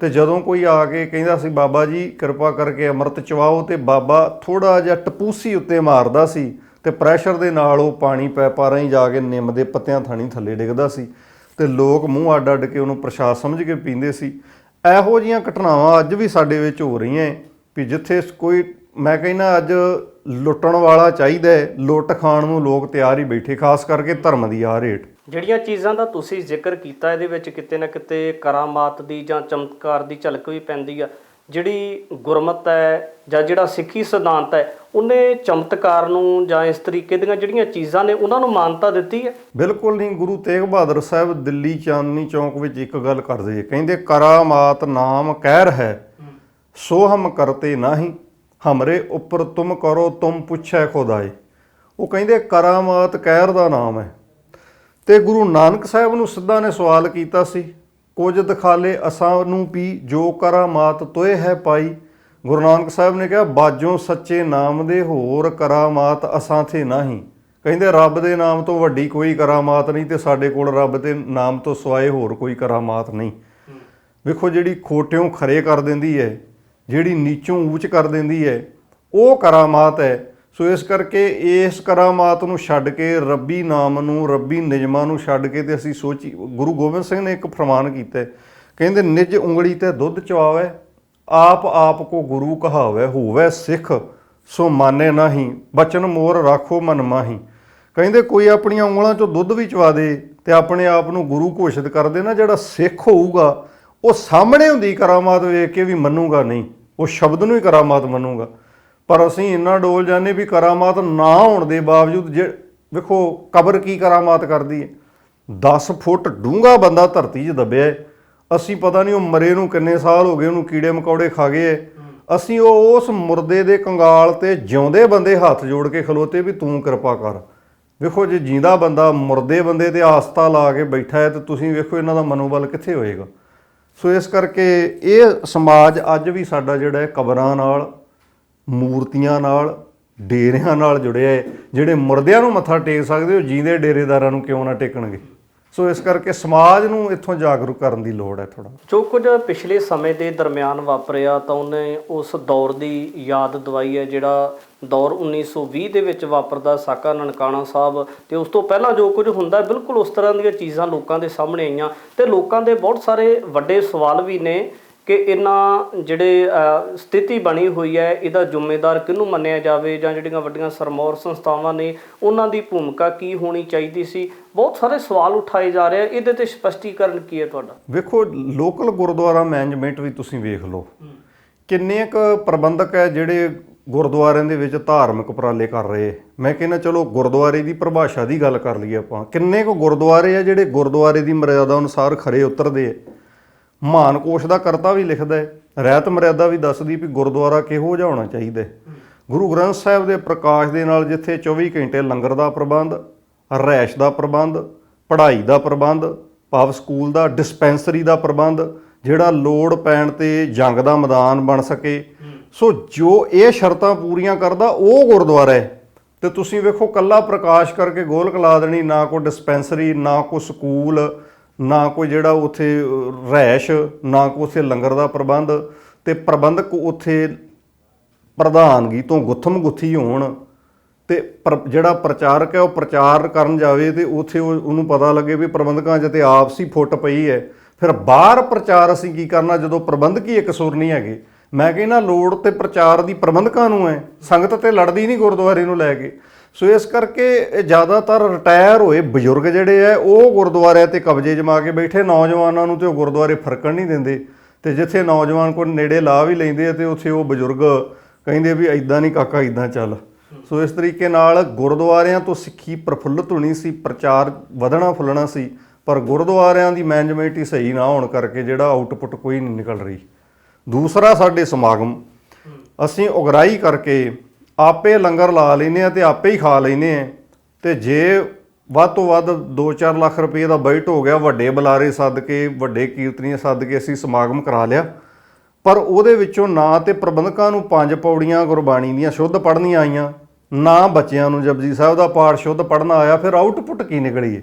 ਤੇ ਜਦੋਂ ਕੋਈ ਆ ਕੇ ਕਹਿੰਦਾ ਸੀ, ਬਾਬਾ ਜੀ, ਕਿਰਪਾ ਕਰਕੇ ਅੰਮ੍ਰਿਤ ਚਵਾਓ, ਤੇ ਬਾਬਾ ਥੋੜਾ ਜਿਹਾ ਟਪੂਸੀ ਉੱਤੇ ਮਾਰਦਾ ਸੀ। ਤੇ ਪ੍ਰੈਸ਼ਰ ਦੇ ਨਾਲ ਉਹ ਪਾਣੀ ਪੈਪਾਂ ਰਾਹੀਂ ਜਾ ਕੇ ਨਿੰਮ ਦੇ ਪੱਤਿਆਂ ਥਾਣੀ ਥੱਲੇ ਡਿੱਗਦਾ ਸੀ ਤੇ ਲੋਕ ਮੂੰਹ ਅੱਡ ਅੱਡ ਕੇ ਉਹਨੂੰ ਪ੍ਰਸ਼ਾਦ ਸਮਝ ਕੇ ਪੀਂਦੇ ਸੀ। ਇਹੋ ਜੀਆਂ ਘਟਨਾਵਾਂ ਅੱਜ ਵੀ ਸਾਡੇ ਵਿੱਚ ਹੋ ਰਹੀਆਂ ਵੀ ਜਿੱਥੇ ਕੋਈ, ਮੈਂ ਕਹਿੰਦਾ ਅੱਜ ਲੁੱਟਣ ਵਾਲਾ ਚਾਹੀਦਾ ਹੈ ਲੁੱਟ ਖਾਣ ਨੂੰ ਲੋਕ ਤਿਆਰ ਹੀ ਬੈਠੇ, ਖਾਸ ਕਰਕੇ ਧਰਮ ਦੀ ਆ ਰੇਟ। ਜਿਹੜੀਆਂ ਚੀਜ਼ਾਂ ਦਾ ਤੁਸੀਂ ਜ਼ਿਕਰ ਕੀਤਾ ਇਹਦੇ ਵਿੱਚ ਕਿਤੇ ਨਾ ਕਿਤੇ ਕਰਾਮਾਤ ਦੀ ਜਾਂ ਚਮਤਕਾਰ ਦੀ ਝਲਕ ਵੀ ਪੈਂਦੀ ਆ। ਜਿਹੜੀ ਗੁਰਮਤ ਹੈ ਜਾਂ ਜਿਹੜਾ ਸਿੱਖੀ ਸਿਧਾਂਤ ਹੈ, ਉਹਨੇ ਚਮਤਕਾਰ ਨੂੰ ਜਾਂ ਇਸ ਤਰੀਕੇ ਦੀਆਂ ਜਿਹੜੀਆਂ ਚੀਜ਼ਾਂ ਨੇ, ਉਹਨਾਂ ਨੂੰ ਮਾਨਤਾ ਦਿੱਤੀ ਹੈ? ਬਿਲਕੁਲ ਨਹੀਂ, ਗੁਰੂ ਤੇਗ ਬਹਾਦਰ ਸਾਹਿਬ ਦਿੱਲੀ ਚਾਂਦਨੀ ਚੌਂਕ ਵਿੱਚ ਇੱਕ ਗੱਲ ਕਰਦੇ ਕਹਿੰਦੇ, ਕਰਾਮਾਤ ਨਾਮ ਕਹਿਰ ਹੈ ਸੋ ਹਮ ਕਰਤੇ ਨਹੀਂ, ਹਮਰੇ ਉੱਪਰ ਤੁਮ ਕਰੋ, ਤੁਮ ਪੁੱਛੈ ਖੁਦਾਏ। ਉਹ ਕਹਿੰਦੇ, ਕਰਾਮਾਤ ਕਹਿਰ ਦਾ ਨਾਮ ਹੈ। ਤੇ ਗੁਰੂ ਨਾਨਕ ਸਾਹਿਬ ਨੂੰ ਸਿੱਧਾ ਨੇ ਸਵਾਲ ਕੀਤਾ ਸੀ ਕੁਝ ਦਿਖਾਲੇ ਅਸਾਂ ਨੂੰ ਪੀ ਜੋ ਕਰਾਮਾਤ ਤੋਏ ਹੈ ਪਾਈ। ਗੁਰੂ ਨਾਨਕ ਸਾਹਿਬ ਨੇ ਕਿਹਾ, ਬਾਜੋਂ ਸੱਚੇ ਨਾਮ ਦੇ ਹੋਰ ਕਰਾਮਾਤ ਅਸਾਂ ਥੇ ਨਹੀਂ। ਕਹਿੰਦੇ, ਰੱਬ ਦੇ ਨਾਮ ਤੋਂ ਵੱਡੀ ਕੋਈ ਕਰਾਮਾਤ ਨਹੀਂ ਤੇ ਸਾਡੇ ਕੋਲ ਰੱਬ ਦੇ ਨਾਮ ਤੋਂ ਸਵਾਏ ਹੋਰ ਕੋਈ ਕਰਾਮਾਤ ਨਹੀਂ। ਵੇਖੋ ਜਿਹੜੀ ਖੋਟਿਓਂ ਖਰੇ ਕਰ ਦਿੰਦੀ ਹੈ, ਜਿਹੜੀ ਨੀਚੋਂ ਉੱਚ ਕਰ ਦਿੰਦੀ ਹੈ, ਉਹ ਕਰਾਮਾਤ ਹੈ। ਸੋ ਇਸ ਕਰਕੇ ਇਸ ਕਰਾਮਾਤ ਨੂੰ ਛੱਡ ਕੇ ਰੱਬੀ ਨਾਮ ਨੂੰ, ਰੱਬੀ ਨਿਯਮਾਂ ਨੂੰ ਛੱਡ ਕੇ ਤੇ ਅਸੀਂ ਸੋਚੀ, ਗੁਰੂ ਗੋਬਿੰਦ ਸਿੰਘ ਨੇ ਇੱਕ ਫਰਮਾਨ ਕੀਤਾ ਕਹਿੰਦੇ, ਨਿਜ ਉਂਗਲੀ ਤੇ ਦੁੱਧ ਚਵਾਵੇ, ਆਪ ਆਪ ਕੋ ਗੁਰੂ ਕਹਾਵੇ, ਹੋਵੇ ਸਿੱਖ, ਸੋ ਮਾਨੇ ਨਹੀਂ, ਬਚਨ ਮੋਰ ਰਾਖੋ ਮਨ ਮਾਹੀ। ਕਹਿੰਦੇ, ਕੋਈ ਆਪਣੀਆਂ ਉਂਗਲਾਂ ਚੋਂ ਦੁੱਧ ਵੀ ਚਵਾ ਦੇ ਤੇ ਆਪਣੇ ਆਪ ਨੂੰ ਗੁਰੂ ਘੋਸ਼ਿਤ ਕਰ ਦੇ ਨਾ, ਜਿਹੜਾ ਸਿੱਖ ਹੋਊਗਾ, ਉਹ ਸਾਹਮਣੇ ਹੁੰਦੀ ਕਰਾਮਾਤ ਵੇਖ ਕੇ ਵੀ ਮੰਨੂਗਾ ਨਹੀਂ, ਉਹ ਸ਼ਬਦ ਨੂੰ ਹੀ ਕਰਾਮਾਤ ਮੰਨੂਗਾ। ਪਰ ਅਸੀਂ ਇੰਨਾ ਡੋਲ ਜਾਂਦੇ ਵੀ ਕਰਾਮਾਤ ਨਾ ਹੋਣ ਦੇ ਬਾਵਜੂਦ ਜੇ ਵੇਖੋ ਕਬਰ ਕੀ ਕਰਾਮਾਤ ਕਰਦੀ ਹੈ। 10 ਫੁੱਟ ਡੂੰਘਾ ਬੰਦਾ ਧਰਤੀ 'ਚ ਦੱਬਿਆ ਹੈ। ਅਸੀਂ ਪਤਾ ਨਹੀਂ ਉਹ ਮਰੇ ਨੂੰ ਕਿੰਨੇ ਸਾਲ ਹੋ ਗਏ, ਉਹਨੂੰ ਕੀੜੇ ਮਕੌੜੇ ਖਾ ਗਏ ਹੈ। ਅਸੀਂ ਉਹ ਉਸ ਮੁਰਦੇ ਦੇ ਕੰਗਾਲ ਤੇ ਜਿਉਂਦੇ ਬੰਦੇ ਹੱਥ ਜੋੜ ਕੇ ਖਲੋਤੇ ਵੀ ਤੂੰ ਕਿਰਪਾ ਕਰ। ਵੇਖੋ ਜੇ ਜਿੰਦਾ ਬੰਦਾ ਮੁਰਦੇ ਬੰਦੇ ਤੇ ਆਸਤਾ ਲਾ ਕੇ ਬੈਠਾ ਹੈ ਤੇ ਤੁਸੀਂ ਵੇਖੋ ਇਹਨਾਂ ਦਾ ਮਨੋਬਲ ਕਿੱਥੇ ਹੋਏਗਾ। ਸੋ ਇਸ ਕਰਕੇ ਇਹ ਸਮਾਜ ਅੱਜ ਵੀ ਸਾਡਾ ਜਿਹੜਾ ਹੈ ਕਬਰਾਂ ਨਾਲ ਮੂਰਤੀਆਂ ਨਾਲ, ਡੇਰਿਆਂ ਨਾਲ ਜੁੜਿਆ ਹੈ ਜਿਹੜੇ ਮੁਰਦਿਆਂ ਨੂੰ ਮੱਥਾ ਟੇਕ ਸਕਦੇ ਹੋ, ਜੀਂਦੇ ਡੇਰੇਦਾਰਾਂ ਨੂੰ ਕਿਉਂ ਨਾ ਟੇਕਣਗੇ? ਸੋ ਇਸ ਕਰਕੇ ਸਮਾਜ ਨੂੰ ਇੱਥੋਂ ਜਾਗਰੂਕ ਕਰਨ ਦੀ ਲੋੜ ਹੈ ਥੋੜਾ ਜੋ ਕੁਝ ਪਿਛਲੇ ਸਮੇਂ ਦੇ ਦਰਮਿਆਨ ਵਾਪਰਿਆ, ਤਾਂ ਉਹਨੇ ਉਸ ਦੌਰ ਦੀ ਯਾਦ ਦਵਾਈ ਹੈ ਜਿਹੜਾ ਦੌਰ 1920 ਦੇ ਵਿੱਚ ਵਾਪਰਦਾ ਸਾਕਾ ਨਨਕਾਣਾ ਸਾਹਿਬ, ਤੇ ਉਸ ਤੋਂ ਪਹਿਲਾਂ ਜੋ ਕੁਝ ਹੁੰਦਾ ਬਿਲਕੁਲ ਉਸ ਤਰ੍ਹਾਂ ਦੀਆਂ ਚੀਜ਼ਾਂ ਲੋਕਾਂ ਦੇ ਸਾਹਮਣੇ ਆਈਆਂ, ਤੇ ਲੋਕਾਂ ਦੇ ਬਹੁਤ ਸਾਰੇ ਵੱਡੇ ਸਵਾਲ ਵੀ ਨੇ। ਕਿ ਇਹਨਾਂ ਜਿਹੜੇ ਸਥਿਤੀ ਬਣੀ ਹੋਈ ਹੈ ਇਹਦਾ ਜ਼ਿੰਮੇਦਾਰ ਕਿਹਨੂੰ ਮੰਨਿਆ ਜਾਵੇ ਜਾਂ ਜਿਹੜੀਆਂ ਵੱਡੀਆਂ ਸਰਮੌਰ ਸੰਸਥਾਵਾਂ ਨੇ ਉਹਨਾਂ ਦੀ ਭੂਮਿਕਾ ਕੀ ਹੋਣੀ ਚਾਹੀਦੀ ਸੀ? ਬਹੁਤ ਸਾਰੇ ਸਵਾਲ ਉਠਾਏ ਜਾ ਰਹੇ ਆ। ਇਹਦੇ ਤੇ ਸਪਸ਼ਟੀਕਰਨ ਕੀ ਹੈ ਤੁਹਾਡਾ? ਵੇਖੋ ਲੋਕਲ ਗੁਰਦੁਆਰਾ ਮੈਨੇਜਮੈਂਟ ਵੀ ਤੁਸੀਂ ਵੇਖ ਲਓ। ਕਿੰਨੇ ਕੁ ਪ੍ਰਬੰਧਕ ਹੈ ਜਿਹੜੇ ਗੁਰਦੁਆਰਿਆਂ ਦੇ ਵਿੱਚ ਧਾਰਮਿਕ ਉਪਰਾਲੇ ਕਰ ਰਹੇ? ਮੈਂ ਕਹਿੰਦਾ ਚਲੋ ਗੁਰਦੁਆਰੇ ਦੀ ਪਰਿਭਾਸ਼ਾ ਦੀ ਗੱਲ ਕਰ ਲਈਏ ਆਪਾਂ। ਕਿੰਨੇ ਕੁ ਗੁਰਦੁਆਰੇ ਆ ਜਿਹੜੇ ਗੁਰਦੁਆਰੇ ਦੀ ਮਰਿਆਦਾ ਅਨੁਸਾਰ ਖਰੇ ਉਤਰਦੇ ਆ? ਮਹਾਨ ਕੋਸ਼ ਦਾ ਕਰਤਾ ਵੀ ਲਿਖਦਾ ਹੈ, ਰਹਿਤ ਮਰਿਆਦਾ ਵੀ ਦੱਸਦੀ ਵੀ ਗੁਰਦੁਆਰਾ ਕਿਹੋ ਜਿਹਾ ਹੋਣਾ ਚਾਹੀਦਾ ਗੁਰੂ ਗ੍ਰੰਥ ਸਾਹਿਬ ਦੇ ਪ੍ਰਕਾਸ਼ ਦੇ ਨਾਲ ਜਿੱਥੇ 24 ਘੰਟੇ ਲੰਗਰ ਦਾ ਪ੍ਰਬੰਧ ਰਹਿਸ਼ ਦਾ ਪ੍ਰਬੰਧ, ਪੜ੍ਹਾਈ ਦਾ ਪ੍ਰਬੰਧ, ਭਾਵ ਸਕੂਲ ਦਾ, ਡਿਸਪੈਂਸਰੀ ਦਾ ਪ੍ਰਬੰਧ, ਜਿਹੜਾ ਲੋੜ ਪੈਣ ਤੇ ਜੰਗ ਦਾ ਮੈਦਾਨ ਬਣ ਸਕੇ। ਸੋ ਜੋ ਇਹ ਸ਼ਰਤਾਂ ਪੂਰੀਆਂ ਕਰਦਾ, ਉਹ ਗੁਰਦੁਆਰਾ ਹੈ। ਤੇ ਤੁਸੀਂ ਵੇਖੋ, ਕੱਲਾ ਪ੍ਰਕਾਸ਼ ਕਰਕੇ ਗੋਲਕ ਲਾ ਦੇਣੀ, ਨਾ ਕੋਈ ਡਿਸਪੈਂਸਰੀ, ਨਾ ਕੋਈ ਸਕੂਲ ਨਾ ਕੋਈ ਜਿਹੜਾ ਉੱਥੇ ਰਹਿਸ਼, ਨਾ ਕੋਈ ਉੱਥੇ ਲੰਗਰ ਦਾ ਪ੍ਰਬੰਧ ਤੇ ਪ੍ਰਬੰਧਕ ਉੱਥੇ ਪ੍ਰਧਾਨਗੀ ਤੋਂ ਗੁੱਥਮ ਗੁੱਥੀ ਹੋਣ ਤੇ ਪਰ- ਜਿਹੜਾ ਪ੍ਰਚਾਰਕ ਹੈ ਉਹ ਪ੍ਰਚਾਰ ਕਰਨ ਜਾਵੇ ਤੇ ਉੱਥੇ ਉਹ- ਉਹਨੂੰ ਪਤਾ ਲੱਗੇ ਵੀ ਪ੍ਰਬੰਧਕਾਂ 'ਚ ਤੇ ਆਪਸੀ ਫੁੱਟ ਪਈ ਹੈ। ਫਿਰ ਬਾਹਰ ਪ੍ਰਚਾਰ ਅਸੀਂ ਕੀ ਕਰਨਾ ਜਦੋਂ ਪ੍ਰਬੰਧਕ ਹੀ ਇੱਕ ਸੁਰ ਨਹੀਂ ਹੈਗੇ? ਮੈਂ ਕਹਿੰਦਾ ਲੋੜ ਤੇ ਪ੍ਰਚਾਰ ਦੀ ਪ੍ਰਬੰਧਕਾਂ ਨੂੰ ਹੈ। ਸੰਗਤ ਤੇ ਲੜਦੀ ਨਹੀਂ ਗੁਰਦੁਆਰੇ ਨੂੰ ਲੈ ਕੇ। ਸੋ ਇਸ ਕਰਕੇ ਇਹ ਜ਼ਿਆਦਾਤਰ ਰਿਟਾਇਰ ਹੋਏ ਬਜ਼ੁਰਗ ਜਿਹੜੇ ਆ ਉਹ ਗੁਰਦੁਆਰਿਆਂ ਤੇ ਕਬਜ਼ੇ ਜਮਾ ਕੇ ਬੈਠੇ। ਨੌਜਵਾਨਾਂ ਨੂੰ ਤੇ ਉਹ ਗੁਰਦੁਆਰੇ ਫਰਕਣ ਨਹੀਂ ਦਿੰਦੇ। ਤੇ ਜਿੱਥੇ ਨੌਜਵਾਨ ਕੋਈ ਨੇੜੇ ਲਾ ਵੀ ਲੈਂਦੇ ਆ ਤੇ ਉੱਥੇ ਉਹ ਬਜ਼ੁਰਗ ਕਹਿੰਦੇ ਵੀ ਐਦਾਂ ਨਹੀਂ ਕਾਕਾ ਐਦਾਂ ਚੱਲ। ਸੋ ਇਸ ਤਰੀਕੇ ਨਾਲ ਗੁਰਦੁਆਰਿਆਂ ਤੋਂ ਸਿੱਖੀ ਪ੍ਰਫੁੱਲਤ ਹੋਣੀ ਸੀ, ਪ੍ਰਚਾਰ ਵਧਣਾ ਫੁੱਲਣਾ ਸੀ, ਪਰ ਗੁਰਦੁਆਰਿਆਂ ਦੀ ਮੈਨੇਜਮੈਂਟ ਹੀ ਸਹੀ ਨਾ ਹੋਣ ਕਰਕੇ ਜਿਹੜਾ ਆਊਟਪੁੱਟ ਕੋਈ ਨਹੀਂ ਨਿਕਲ ਰਹੀ। ਦੂਸਰਾ ਸਾਡੇ ਸਮਾਗਮ। ਅਸੀਂ ਉਗਰਾਈ ਕਰਕੇ ਆਪੇ ਲੰਗਰ ਲਾ ਲੈਨੇ ਆ ਤੇ ਆਪੇ ਹੀ ਖਾ ਲੈਨੇ ਆ। ਤੇ ਜੇ ਵੱਧ ਤੋਂ ਵੱਧ 2-4 ਲੱਖ ਰੁਪਏ ਦਾ ਬਜਟ ਹੋ ਗਿਆ, ਵੱਡੇ ਬੁਲਾਰੇ ਸੱਦ ਕੇ ਵੱਡੇ ਕੀਰਤਨੀਆਂ ਸੱਦ ਕੇ ਅਸੀਂ ਸਮਾਗਮ ਕਰਾ ਲਿਆ। ਪਰ ਉਹਦੇ ਵਿੱਚੋਂ ਨਾ ਤੇ ਪ੍ਰਬੰਧਕਾਂ ਨੂੰ ਪੰਜ ਪੌੜੀਆਂ ਗੁਰਬਾਣੀ ਦੀਆਂ ਸ਼ੁੱਧ ਪੜ੍ਹਨੀਆਂ ਆਈਆਂ, ਨਾ ਬੱਚਿਆਂ ਨੂੰ ਜਪਜੀ ਸਾਹਿਬ ਦਾ ਪਾਠ ਸ਼ੁੱਧ ਪੜ੍ਹਨਾ ਆਇਆ, ਫਿਰ ਆਊਟਪੁੱਟ ਕੀ ਨਿਕਲੀ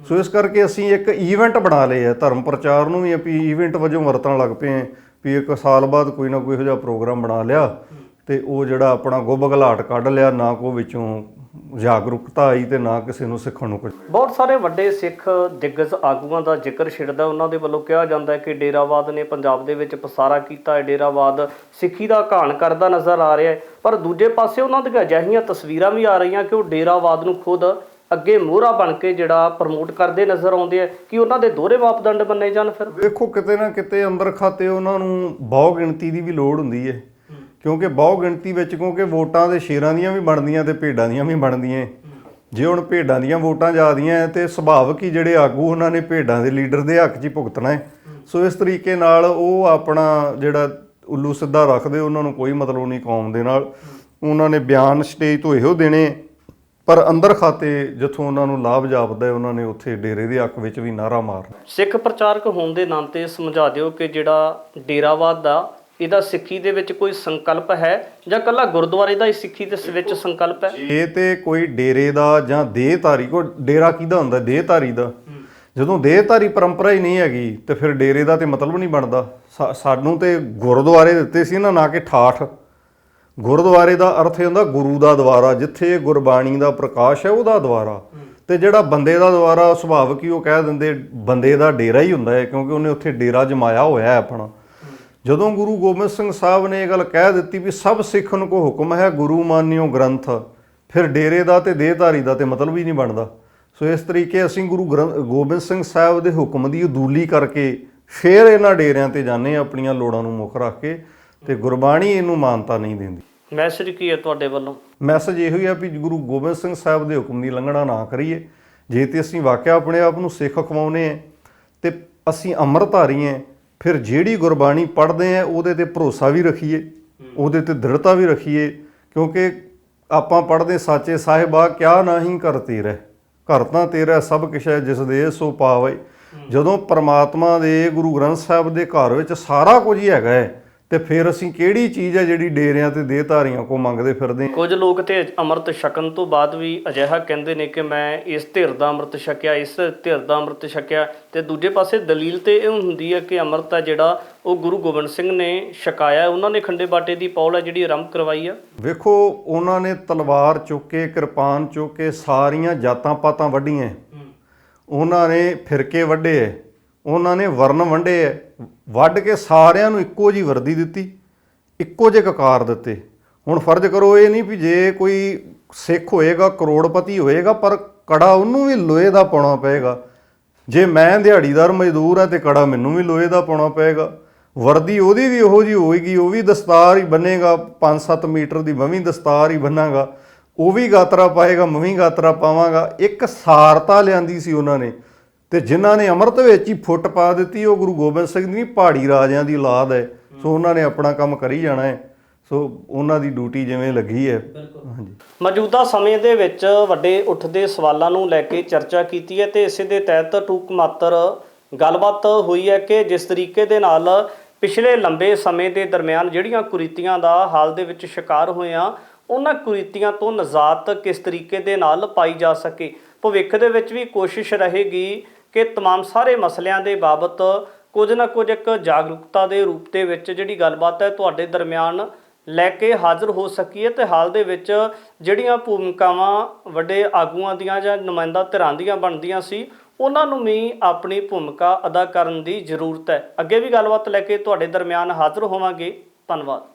ਸੋ ਇਸ ਕਰਕੇ ਅਸੀਂ ਇੱਕ ਈਵੈਂਟ ਬਣਾ ਲਏ ਆ ਧਰਮ ਪ੍ਰਚਾਰ ਨੂੰ ਵੀ ਆਪਾਂ ਈਵੈਂਟ ਵਜੋਂ ਵਰਤਣ ਲੱਗ ਪਏ ਵੀ ਇੱਕ ਸਾਲ ਬਾਅਦ ਕੋਈ ਨਾ ਕੋਈ ਇਹੋ ਜਿਹਾ ਪ੍ਰੋਗਰਾਮ ਬਣਾ ਲਿਆ। ਤੇ ਉਹ ਜਿਹੜਾ ਆਪਣਾ ਗੁੱਬ ਘਲਾਟ ਕੱਢ ਲਿਆ ਨਾ ਕੋ ਵਿੱਚੋਂ ਜਾਗਰੂਕਤਾ ਆਈ ਤੇ ਨਾ ਕਿਸੇ ਨੂੰ ਸਿੱਖਣ ਨੂੰ ਕੁਝ ਬਹੁਤ ਸਾਰੇ ਵੱਡੇ ਸਿੱਖ ਦਿੱਗਜ ਆਗੂਆਂ ਦਾ ਜ਼ਿਕਰ ਛਿੜਦਾ ਉਹਨਾਂ ਦੇ ਵੱਲੋਂ ਕਿਹਾ ਜਾਂਦਾ ਹੈ ਕਿ ਡੇਰਾਵਾਦ ਨੇ ਪੰਜਾਬ ਦੇ ਵਿੱਚ ਪਸਾਰਾ ਕੀਤਾ ਹੈ। ਡੇਰਾਵਾਦ ਸਿੱਖੀ ਦਾ ਘਾਣ ਕਰਦਾ ਨਜ਼ਰ ਆ ਰਿਹਾ ਹੈ ਪਰ ਦੂਜੇ ਪਾਸੇ ਉਹਨਾਂ ਦੀਆਂ ਅਜਿਹੀਆਂ ਤਸਵੀਰਾਂ ਵੀ ਆ ਰਹੀਆਂ ਕਿ ਉਹ ਡੇਰਾਵਾਦ ਨੂੰ ਖੁਦ ਅੱਗੇ ਮੋਹਰਾ ਬਣ ਕੇ ਜਿਹੜਾ ਪ੍ਰਮੋਟ ਕਰਦੇ ਨਜ਼ਰ ਆਉਂਦੇ ਆ ਕਿ ਉਹਨਾਂ ਦੇ ਦੋਹਰੇ ਮਾਪਦੰਡ ਬੰਨੇ ਜਾਣ ਫਿਰ? ਵੇਖੋ ਕਿਤੇ ਨਾ ਕਿਤੇ ਅੰਦਰ ਖਾਤੇ ਉਹਨਾਂ ਨੂੰ ਬਹੁ ਗਿਣਤੀ ਦੀ ਵੀ ਲੋੜ ਹੁੰਦੀ ਹੈ। ਕਿਉਂਕਿ ਬਹੁ ਗਿਣਤੀ ਵਿੱਚ, ਕਿਉਂਕਿ ਵੋਟਾਂ ਦੇ ਸ਼ੇਰਾਂ ਦੀਆਂ ਵੀ ਬਣਦੀਆਂ ਤੇ ਭੇਡਾਂ ਦੀਆਂ ਵੀ ਬਣਦੀਆਂ ਜੇ ਹੁਣ ਭੇਡਾਂ ਦੀਆਂ ਵੋਟਾਂ ਜ਼ਿਆਦੀਆਂ ਹੈ ਤੇ ਸੁਭਾਵਕ ਹੀ ਜਿਹੜੇ ਆਗੂ ਉਹਨਾਂ ਨੇ ਭੇਡਾਂ ਦੇ ਲੀਡਰ ਦੇ ਹੱਕ 'ਚ ਹੀ ਭੁਗਤਣਾ ਹੈ ਸੋ ਇਸ ਤਰੀਕੇ ਨਾਲ ਉਹ ਆਪਣਾ ਜਿਹੜਾ ਉੱਲੂ ਸਿੱਧਾ ਰੱਖਦੇ, ਉਹਨਾਂ ਨੂੰ ਕੋਈ ਮਤਲਬ ਨਹੀਂ ਕੌਮ ਦੇ ਨਾਲ। ਉਹਨਾਂ ਨੇ ਬਿਆਨ ਸਟੇਜ ਤੋਂ ਇਹੋ ਦੇਣੇ ਪਰ ਅੰਦਰ ਖਾਤੇ ਜਿੱਥੋਂ ਉਹਨਾਂ ਨੂੰ ਲਾਭ ਜਾਪਦਾ ਹੈ ਉਹਨਾਂ ਨੇ ਉੱਥੇ ਡੇਰੇ ਦੇ ਹੱਕ ਵਿੱਚ ਵੀ ਨਾਰਾ ਮਾਰਨਾ। ਸਿੱਖ ਪ੍ਰਚਾਰਕ ਹੋਣ ਦੇ ਨਾਤੇ ਸਮਝਾ ਦਿਓ ਕਿ ਜਿਹੜਾ ਡੇਰਾਵਾਦ ਦਾ ਇਹਦਾ ਸਿੱਖੀ ਦੇ ਵਿੱਚ ਕੋਈ ਸੰਕਲਪ ਹੈ ਜਾਂ ਕੱਲਾ ਗੁਰਦੁਆਰੇ ਦਾ ਹੀ ਸਿੱਖੀ ਦੇ ਵਿੱਚ ਸੰਕਲਪ ਹੈ? ਇਹ ਤੇ ਕੋਈ ਡੇਰੇ ਦਾ ਜਾਂ ਦੇਹਧਾਰੀ ਕੋ ਡੇਰਾ ਕਿਹਦਾ ਹੁੰਦਾ? ਦੇਹਧਾਰੀ ਦਾ। ਜਦੋਂ ਦੇਹਧਾਰੀ ਪਰੰਪਰਾ ਹੀ ਨਹੀਂ ਹੈਗੀ ਤੇ ਫਿਰ ਡੇਰੇ ਦਾ ਤੇ ਮਤਲਬ ਨਹੀਂ ਬਣਦਾ। ਸਾਨੂੰ ਤੇ ਗੁਰਦੁਆਰੇ ਦਿੱਤੇ ਸੀ ਨਾ ਨਾ ਕਿ ਠਾਠ। ਗੁਰਦੁਆਰੇ ਦਾ ਅਰਥ ਇਹ ਹੁੰਦਾ ਗੁਰੂ ਦਾ ਦਵਾਰਾ ਜਿੱਥੇ ਗੁਰਬਾਣੀ ਦਾ ਪ੍ਰਕਾਸ਼ ਹੈ ਉਹਦਾ ਦਵਾਰਾ ਤੇ ਜਿਹੜਾ ਬੰਦੇ ਦਾ ਦਵਾਰਾ ਸੁਭਾਵਕ ਹੀ ਉਹ ਕਹਿ ਦਿੰਦੇ ਬੰਦੇ ਦਾ ਡੇਰਾ ਹੀ ਹੁੰਦਾ ਹੈ ਕਿਉਂਕਿ ਉਹਨੇ ਉੱਥੇ ਡੇਰਾ ਜਮਾਇਆ ਹੋਇਆ ਹੈ ਆਪਣਾ। ਜਦੋਂ ਗੁਰੂ ਗੋਬਿੰਦ ਸਿੰਘ ਸਾਹਿਬ ਨੇ ਇਹ ਗੱਲ ਕਹਿ ਦਿੱਤੀ ਵੀ ਸਭ ਸਿੱਖਣ ਕੋ ਹੁਕਮ ਹੈ ਗੁਰੂ ਮਾਨਿਓ ਗ੍ਰੰਥ ਫਿਰ ਡੇਰੇ ਦਾ ਤੇ ਦੇਹਧਾਰੀ ਦਾ ਤੇ ਮਤਲਬ ਹੀ ਨਹੀਂ ਬਣਦਾ। ਸੋ ਇਸ ਤਰੀਕੇ ਅਸੀਂ ਗੁਰੂ ਗੋਬਿੰਦ ਸਿੰਘ ਸਾਹਿਬ ਦੇ ਹੁਕਮ ਦੀ ਉਦੂਲੀ ਕਰਕੇ ਫਿਰ ਇਹਨਾਂ ਡੇਰਿਆਂ ਤੇ ਜਾਂਦੇ ਹਾਂ ਆਪਣੀਆਂ ਲੋੜਾਂ ਨੂੰ ਮੁੱਖ ਰੱਖ ਕੇ ਤੇ ਗੁਰਬਾਣੀ ਇਹਨੂੰ ਮਾਨਤਾ ਨਹੀਂ ਦਿੰਦੀ। ਮੈਸੇਜ ਕੀ ਹੈ ਤੁਹਾਡੇ ਵੱਲੋਂ? ਮੈਸੇਜ ਇਹੋ ਹੀ ਆ ਵੀ ਗੁਰੂ ਗੋਬਿੰਦ ਸਿੰਘ ਸਾਹਿਬ ਦੇ ਹੁਕਮ ਦੀ ਲੰਘਣਾ ਨਾ ਕਰੀਏ। ਜੇ ਤੇ ਅਸੀਂ ਵਾਕਿਆ ਆਪਣੇ ਆਪ ਨੂੰ ਸਿੱਖ ਖਵਾਉਨੇ ਆ ਤੇ ਅਸੀਂ ਅੰਮ੍ਰਿਤਧਾਰੀ ਆ ਫਿਰ ਜਿਹੜੀ ਗੁਰਬਾਣੀ ਪੜ੍ਹਦੇ ਆ ਉਹਦੇ ਤੇ ਭਰੋਸਾ ਵੀ ਰੱਖੀਏ ਉਹਦੇ ਤੇ ਦ੍ਰਿੜਤਾ ਵੀ ਰੱਖੀਏ ਕਿਉਂਕਿ ਆਪਾਂ ਪੜ੍ਹਦੇ ਸਾਚੇ ਸਾਹਿਬਾ ਕਿਆ ਨਾਹੀਂ ਕਰ ਤੇਰਾ ਘਰ ਤਾਂ ਤੇਰਾ ਸਭ ਕੁਛ ਹੈ ਜਿਸ ਦੇ ਸੋ ਪਾਵੇ। ਜਦੋਂ ਪ੍ਰਮਾਤਮਾ ਦੇ ਗੁਰੂ ਗ੍ਰੰਥ ਸਾਹਿਬ ਦੇ ਘਰ ਵਿੱਚ ਸਾਰਾ ਕੁਝ ਹੀ ਹੈਗਾ ਹੈ ਤੇ ਫਿਰ ਅਸੀਂ ਕਿਹੜੀ ਚੀਜ਼ ਹੈ ਜਿਹੜੀ ਡੇਰਿਆਂ ਤੇ ਦੇਹਧਾਰੀਆਂ ਕੋ ਮੰਗਦੇ ਫਿਰਦੇ ਹਾਂ? ਕੁਝ ਲੋਕ ਤੇ ਅੰਮ੍ਰਿਤ ਛਕਣ ਤੋਂ ਬਾਅਦ ਵੀ ਅਜਿਹਾ ਕਹਿੰਦੇ ਨੇ ਕਿ ਮੈਂ ਇਸ ਧਿਰ ਦਾ ਅੰਮ੍ਰਿਤ ਛਕਿਆ ਇਸ ਧਿਰ ਦਾ ਅੰਮ੍ਰਿਤ ਛਕਿਆ ਤੇ ਦੂਜੇ ਪਾਸੇ ਦਲੀਲ ਤੇ ਇਹ ਹੁੰਦੀ ਹੈ ਕਿ ਅੰਮ੍ਰਿਤ ਹੈ ਜਿਹੜਾ ਉਹ ਗੁਰੂ ਗੋਬਿੰਦ ਸਿੰਘ ਨੇ ਛਕਾਇਆ ਉਹਨਾਂ ਨੇ ਖੰਡੇ ਬਾਟੇ ਦੀ ਪੌਲ ਹੈ ਜਿਹੜੀ ਆਰੰਭ ਕਰਵਾਈ ਆ। ਵੇਖੋ ਉਹਨਾਂ ਨੇ ਤਲਵਾਰ ਚੁੱਕ ਕੇ ਕਿਰਪਾਨ ਚੁੱਕ ਕੇ ਸਾਰੀਆਂ ਜਾਤਾਂ ਪਾਤਾਂ ਵੱਢੀਆਂ। ਉਹਨਾਂ ਨੇ ਫਿਰਕੇ ਵੱਢੇ ਐ ਉਹਨਾਂ ਨੇ ਵਰਨ ਵੰਡੇ। ਐ ਵੱਢ ਕੇ ਸਾਰਿਆਂ ਨੂੰ ਇੱਕੋ ਜੀ ਵਰਦੀ ਦਿੱਤੀ, ਇੱਕੋ ਜਿਹੇ ਕਕਾਰ ਦਿੱਤੇ। ਹੁਣ ਫਰਜ਼ ਕਰੋ ਇਹ ਨਹੀਂ ਵੀ ਜੇ ਕੋਈ ਸਿੱਖ ਹੋਏਗਾ, ਕਰੋੜਪਤੀ ਹੋਏਗਾ, ਪਰ ਕੜਾ ਉਹਨੂੰ ਵੀ ਲੋਹੇ ਦਾ ਪਾਉਣਾ ਪਏਗਾ। ਜੇ ਮੈਂ ਦਿਹਾੜੀਦਾਰ ਮਜ਼ਦੂਰ ਆ ਤੇ ਕੜਾ ਮੈਨੂੰ ਵੀ ਲੋਹੇ ਦਾ ਪਾਉਣਾ ਪਏਗਾ। ਵਰਦੀ ਉਹਦੀ ਵੀ ਉਹੋ ਜੀ ਹੋਏਗੀ, ਉਹ ਵੀ ਦਸਤਾਰ ਹੀ ਬੰਨੇਗਾ 5-7 ਮੀਟਰ ਦੀ ਮੈਂ ਵੀ ਦਸਤਾਰ ਹੀ ਬੰਨਾਂਗਾ। ਉਹ ਵੀ ਗਾਤਰਾ ਪਾਏਗਾ, ਮੈਂ ਵੀ ਗਾਤਰਾ ਪਾਵਾਂਗਾ। ਇੱਕ ਸਾਰਤਾ ਲਿਆਂਦੀ ਸੀ ਉਹਨਾਂ ਨੇ। ਤੇ ਜਿਨ੍ਹਾਂ ਨੇ ਅੰਮ੍ਰਿਤ ਵਿੱਚ ਹੀ ਫੁੱਟ ਪਾ ਦਿੱਤੀ ਉਹ ਗੁਰੂ ਗੋਬਿੰਦ ਸਿੰਘ ਦੀ ਪਹਾੜੀ ਰਾਜਿਆਂ ਦੀ ਔਲਾਦ ਹੈ। ਸੋ ਉਹਨਾਂ ਨੇ ਆਪਣਾ ਕੰਮ ਕਰੀ ਜਾਣਾ ਹੈ। ਸੋ ਉਹਨਾਂ ਦੀ ਡਿਊਟੀ ਜਿਵੇਂ ਲੱਗੀ ਹੈ। ਹਾਂਜੀ। ਮੌਜੂਦਾ ਸਮੇਂ ਦੇ ਵਿੱਚ ਵੱਡੇ ਉੱਠਦੇ ਸਵਾਲਾਂ ਨੂੰ ਲੈ ਕੇ ਚਰਚਾ ਕੀਤੀ ਹੈ ਤੇ ਇਸੇ ਦੇ ਤਹਿਤ ਟੂਕ ਮਾਤਰ ਗੱਲਬਾਤ ਹੋਈ ਹੈ ਕਿ ਜਿਸ ਤਰੀਕੇ ਦੇ ਨਾਲ ਪਿਛਲੇ ਲੰਬੇ ਸਮੇਂ ਦੇ ਦਰਮਿਆਨ ਜਿਹੜੀਆਂ ਕੁਰੀਤੀਆਂ ਦਾ ਹਾਲ ਦੇ ਵਿੱਚ ਸ਼ਿਕਾਰ ਹੋਏ ਆ ਉਹਨਾਂ ਕੁਰੀਤੀਆਂ ਤੋਂ ਨਜ਼ਾਤ ਕਿਸ ਤਰੀਕੇ ਦੇ ਨਾਲ ਪਾਈ ਜਾ ਸਕੇ? ਭਵਿੱਖ ਦੇ ਵਿੱਚ ਵੀ ਕੋਸ਼ਿਸ਼ ਰਹੇਗੀ ਕਿ तमाम ਸਾਰੇ ਮਸਲਿਆਂ ਦੇ ਬਾਬਤ ਕੁਝ ਨਾ ਕੁਝ ਇੱਕ ਜਾਗਰੂਕਤਾ ਦੇ ਰੂਪ ਦੇ ਵਿੱਚ ਜਿਹੜੀ ਗੱਲਬਾਤ ਹੈ ਤੁਹਾਡੇ ਦਰਮਿਆਨ ਲੈ ਕੇ ਹਾਜ਼ਰ ਹੋ ਸਕੀਏ ਤੇ ਹਾਲ ਦੇ ਵਿੱਚ ਜਿਹੜੀਆਂ ਭੂਮਿਕਾਵਾਂ ਵੱਡੇ ਆਗੂਆਂ ਦੀਆਂ ਜਾਂ ਨੁਮਾਇੰਦਾ ਧਿਰਾਂ ਦੀਆਂ ਬਣਦੀਆਂ ਸੀ ਉਹਨਾਂ ਨੂੰ ਵੀ ਆਪਣੀ ਭੂਮਿਕਾ ਅਦਾ ਕਰਨ ਦੀ ਜ਼ਰੂਰਤ ਹੈ ਅੱਗੇ ਵੀ ਗੱਲਬਾਤ ਲੈ ਕੇ ਤੁਹਾਡੇ ਦਰਮਿਆਨ ਹਾਜ਼ਰ ਹੋਵਾਂਗੇ ਧੰਨਵਾਦ